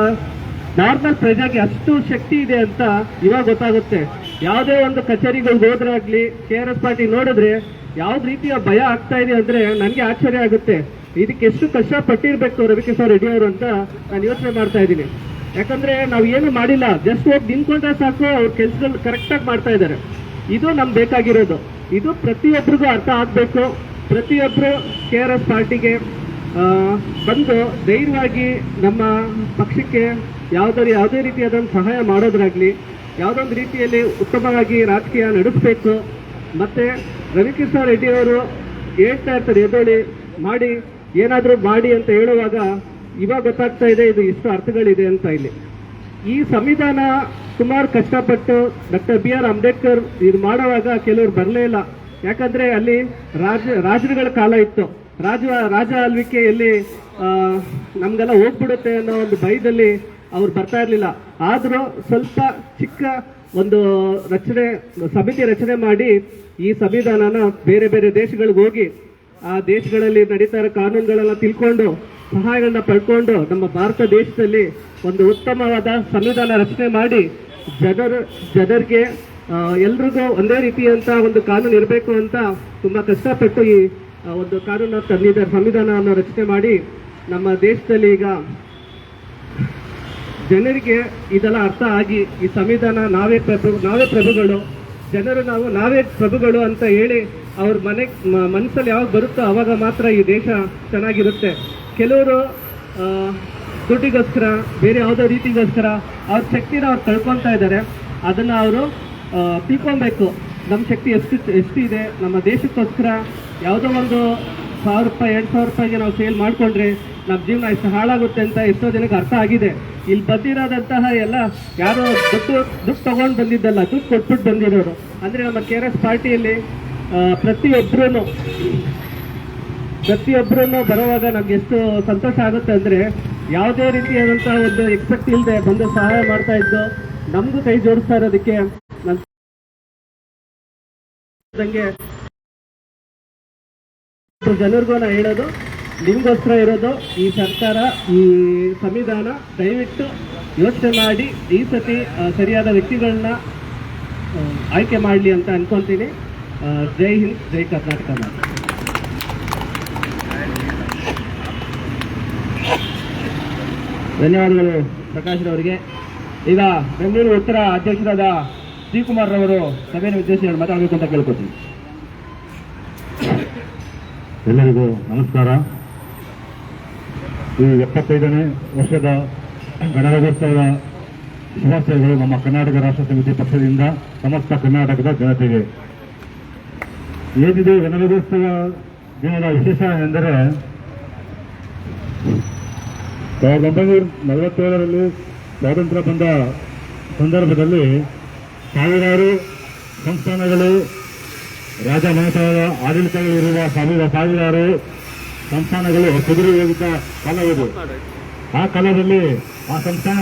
ನಾರ್ಮಲ್ ಪ್ರಜೆಗೆ ಅಷ್ಟು ಶಕ್ತಿ ಇದೆ ಅಂತ ಇವಾಗ ಗೊತ್ತಾಗುತ್ತೆ. ಯಾವುದೇ ಒಂದು ಕಚೇರಿಗಳಿಗೆ ಹೋದ್ರಾಗ್ಲಿ, ಕೆ ಆರ್ ಎಸ್ ಪಾರ್ಟಿ ನೋಡಿದ್ರೆ ಯಾವ್ದು ರೀತಿಯ ಭಯ ಆಗ್ತಾ ಇದೆ ಅಂದ್ರೆ ನನಗೆ ಆಶ್ಚರ್ಯ ಆಗುತ್ತೆ. ಇದಕ್ಕೆ ಎಷ್ಟು ಕಷ್ಟ ಪಟ್ಟಿರ್ಬೇಕು ಸಾರ್ ರೆಡ್ಡಿ ಅವರು ಅಂತ ನಾನು ಯೋಚನೆ ಮಾಡ್ತಾ ಇದ್ದೀನಿ. ಯಾಕಂದ್ರೆ ನಾವು ಏನು ಮಾಡಿಲ್ಲ, ಜಸ್ಟ್ ಹೋಗಿ ನಿಂತ್ಕೊಂಡ್ರೆ ಸಾಕು, ಅವ್ರ ಕೆಲಸಗಳು ಕರೆಕ್ಟಾಗಿ ಮಾಡ್ತಾ ಇದ್ದಾರೆ ಇದು ನಮ್ಗೆ ಬೇಕಾಗಿರೋದು. ಇದು ಪ್ರತಿಯೊಬ್ಬರಿಗೂ ಅರ್ಥ ಆಗಬೇಕು. ಪ್ರತಿಯೊಬ್ಬರು ಕೆ ಆರ್ ಎಸ್ ಪಾರ್ಟಿಗೆ ಬಂದು ಧೈರ್ಯವಾಗಿ ನಮ್ಮ ಪಕ್ಷಕ್ಕೆ ಯಾವುದೇ ಯಾವುದೇ ರೀತಿಯಾದಂಥ ಸಹಾಯ ಮಾಡೋದ್ರಾಗ್ಲಿ ಯಾವುದೊಂದು ರೀತಿಯಲ್ಲಿ ಉತ್ತಮವಾಗಿ ರಾಜಕೀಯ ನಡೆಸಬೇಕು. ಮತ್ತೆ ರವಿಕೃಷ್ಣ ರೆಡ್ಡಿ ಅವರು ಹೇಳ್ತಾ ಇರ್ತಾರೆ, ಎದೋಳಿ ಮಾಡಿ, ಏನಾದರೂ ಮಾಡಿ ಅಂತ ಹೇಳುವಾಗ ಇವಾಗ ಗೊತ್ತಾಗ್ತಾ ಇದೆ ಇದು ಇಷ್ಟು ಅರ್ಥಗಳಿದೆ ಅಂತ ಇಲ್ಲಿ. ಈ ಸಂವಿಧಾನ ಸುಮಾರು ಕಷ್ಟಪಟ್ಟು ಡಾಕ್ಟರ್ ಬಿ ಆರ್ ಅಂಬೇಡ್ಕರ್ ಇದು ಮಾಡುವಾಗ ಕೆಲವರು ಬರಲೇ ಇಲ್ಲ. ಯಾಕಂದ್ರೆ ಅಲ್ಲಿ ರಾಜ, ರಾಜರುಗಳ ಕಾಲ ಇತ್ತು. ರಾಜ ರಾಜ ಆಳ್ವಿಕೆಯಲ್ಲಿ ನಮ್ಗೆಲ್ಲ ಹೋಗ್ಬಿಡುತ್ತೆ ಅನ್ನೋ ಒಂದು ಭಯದಲ್ಲಿ ಅವ್ರು ಬರ್ತಾ ಇರಲಿಲ್ಲ. ಆದರೂ ಸ್ವಲ್ಪ ಚಿಕ್ಕ ಒಂದು ರಚನೆ, ಸಮಿತಿ ರಚನೆ ಮಾಡಿ ಈ ಸಂವಿಧಾನನ ಬೇರೆ ಬೇರೆ ದೇಶಗಳಿಗೆ ಹೋಗಿ ಆ ದೇಶಗಳಲ್ಲಿ ನಡೀತಾ ಇರೋ ಕಾನೂನುಗಳೆಲ್ಲ ತಿಳ್ಕೊಂಡು, ಸಹಾಯಗಳನ್ನ ಪಡ್ಕೊಂಡು ನಮ್ಮ ಭಾರತ ದೇಶದಲ್ಲಿ ಒಂದು ಉತ್ತಮವಾದ ಸಂವಿಧಾನ ರಚನೆ ಮಾಡಿ ಜನರು, ಜನರಿಗೆ ಎಲ್ರಿಗೂ ಒಂದೇ ರೀತಿಯಂತ ಒಂದು ಕಾನೂನು ಇರಬೇಕು ಅಂತ ತುಂಬ ಕಷ್ಟಪಟ್ಟು ಈ ಒಂದು ಕಾನೂನು ತಂದಿದ್ದಾರೆ ಸಂವಿಧಾನವನ್ನು ರಚನೆ ಮಾಡಿ ನಮ್ಮ ದೇಶದಲ್ಲಿ ಈಗ ಜನರಿಗೆ ಇದೆಲ್ಲ ಅರ್ಥ ಆಗಿ ಈ ಸಂವಿಧಾನ, ನಾವೇ ಪ್ರಭು, ನಾವೇ ಪ್ರಭುಗಳು. ಜನರು ನಾವು, ನಾವೇ ಪ್ರಭುಗಳು ಅಂತ ಹೇಳಿ ಅವ್ರ ಮನೆ ಮನಸ್ಸಲ್ಲಿ ಯಾವಾಗ ಬರುತ್ತೋ ಅವಾಗ ಮಾತ್ರ ಈ ದೇಶ ಚೆನ್ನಾಗಿರುತ್ತೆ. ಕೆಲವರು ದುಡ್ಡಿಗೋಸ್ಕರ, ಬೇರೆ ಯಾವುದೋ ರೀತಿಗೋಸ್ಕರ ಅವ್ರ ಶಕ್ತಿನ ಅವ್ರು ಕಳ್ಕೊತಾ ಇದ್ದಾರೆ. ಅದನ್ನ ಅವರು ತಿಳ್ಕೊಬೇಕು ನಮ್ಮ ಶಕ್ತಿ ಎಷ್ಟು ಎಷ್ಟಿದೆ ನಮ್ಮ ದೇಶಕ್ಕೋಸ್ಕರ ಯಾವುದೋ ಒಂದು ಸಾವಿರ ರೂಪಾಯಿ, ಎರಡು ಸಾವಿರ ರೂಪಾಯಿಗೆ ನಾವು ಸೇಲ್ ಮಾಡಿಕೊಂಡ್ರೆ ನಮ್ಮ ಜೀವನ ಎಷ್ಟು ಹಾಳಾಗುತ್ತೆ ಅಂತ ಎಷ್ಟೋ ಜನಕ್ಕೆ ಅರ್ಥ ಆಗಿದೆ. ಇಲ್ಲಿ ಬಂದಿರೋದಂತಹ ಎಲ್ಲ ಯಾರೋ ದುಡ್ಡು ದುಡ್ಡು ತಗೊಂಡು ಬಂದಿದ್ದಲ್ಲ, ದುಡ್ಡು ಕೊಟ್ಬಿಟ್ಟು ಬಂದಿರೋರು. ಅಂದರೆ ನಮ್ಮ ಕೆ ಆರ್ ಎಸ್ ಪಾರ್ಟಿಯಲ್ಲಿ ಪ್ರತಿಯೊಬ್ಬರೂ ಪ್ರತಿಯೊಬ್ಬರೂ ಬರುವಾಗ ನಮ್ಗೆ ಎಷ್ಟು ಸಂತೋಷ ಆಗುತ್ತೆ ಅಂದರೆ ಯಾವುದೇ ರೀತಿಯಾದಂಥ ಒಂದು ಎಕ್ಸ್ಪೆಕ್ಟ್ ಇಲ್ಲದೆ ಬಂದು ಸಹಾಯ ಮಾಡ್ತಾ ಇದ್ದು ನಮಗೂ ಕೈ ಜೋಡಿಸ್ತಾ ಇರೋದಕ್ಕೆ ನನ್ನ ಜನರಿಗೂ ನಾನು ಹೇಳೋದು ನಿಮ್ಗೋಸ್ಕರ ಇರೋದು ಈ ಸರ್ಕಾರ, ಈ ಸಂವಿಧಾನ ದಯವಿಟ್ಟು ಯೋಚನೆ ಮಾಡಿ ಈ ಸತಿ ಸರಿಯಾದ ವ್ಯಕ್ತಿಗಳನ್ನ ಆಯ್ಕೆ ಮಾಡಲಿ ಅಂತ ಅನ್ಕೊಂತೀನಿ ಜೈ ಹಿಂದ್, ಜೈ ಕರ್ನಾಟಕ ಧನ್ಯವಾದಗಳು ಪ್ರಕಾಶ್ ರವರಿಗೆ. ಈಗ ಬೆಂಗಳೂರು ಉತ್ತರ ಅಧ್ಯಕ್ಷರಾದ ಶ್ರೀಕುಮಾರ್ ರವರು ಸಭೆಯನ್ನು ಉದ್ದೇಶಿಸಿ ಮಾತಾಡಬೇಕು ಅಂತ ಕೇಳ್ಕೊತೀನಿ ಎಲ್ಲರಿಗೂ ನಮಸ್ಕಾರ. ಈ ಎಪ್ಪತ್ತೈದನೇ ವರ್ಷದ ಗಣರಾಜ್ಯೋತ್ಸವದ ಶುಭಾಶಯಗಳು ನಮ್ಮ ಕರ್ನಾಟಕ ರಾಷ್ಟ್ರ ಸಮಿತಿ ಪಕ್ಷದಿಂದ ಸಮಸ್ತ ಕರ್ನಾಟಕದ ಜನತೆಗೆ. ಏನಿದೆ ಗಣರಾಜ್ಯೋತ್ಸವ ದಿನದ ವಿಶೇಷ ಎಂದರೆ, ಸಾವಿರದ ಒಂಬೈನೂರ ನಲವತ್ತೇಳರಲ್ಲಿ ಸ್ವಾತಂತ್ರ್ಯ ಬಂದ ಸಂದರ್ಭದಲ್ಲಿ ಸಾವಿರಾರು ಸಂಸ್ಥಾನಗಳು ರಾಜ ಮನೆತನದ ಆಡಳಿತಗಳಿರುವ ಸಾವಿರ ಸಾವಿರಾರು ಸಂಸ್ಥಾನಗಳು ಕುದುರೆ ಹೋಗಿದ್ದ ಕಾಲವಿದು ಆ ಕಾಲದಲ್ಲಿ ಆ ಸಂಸ್ಥಾನ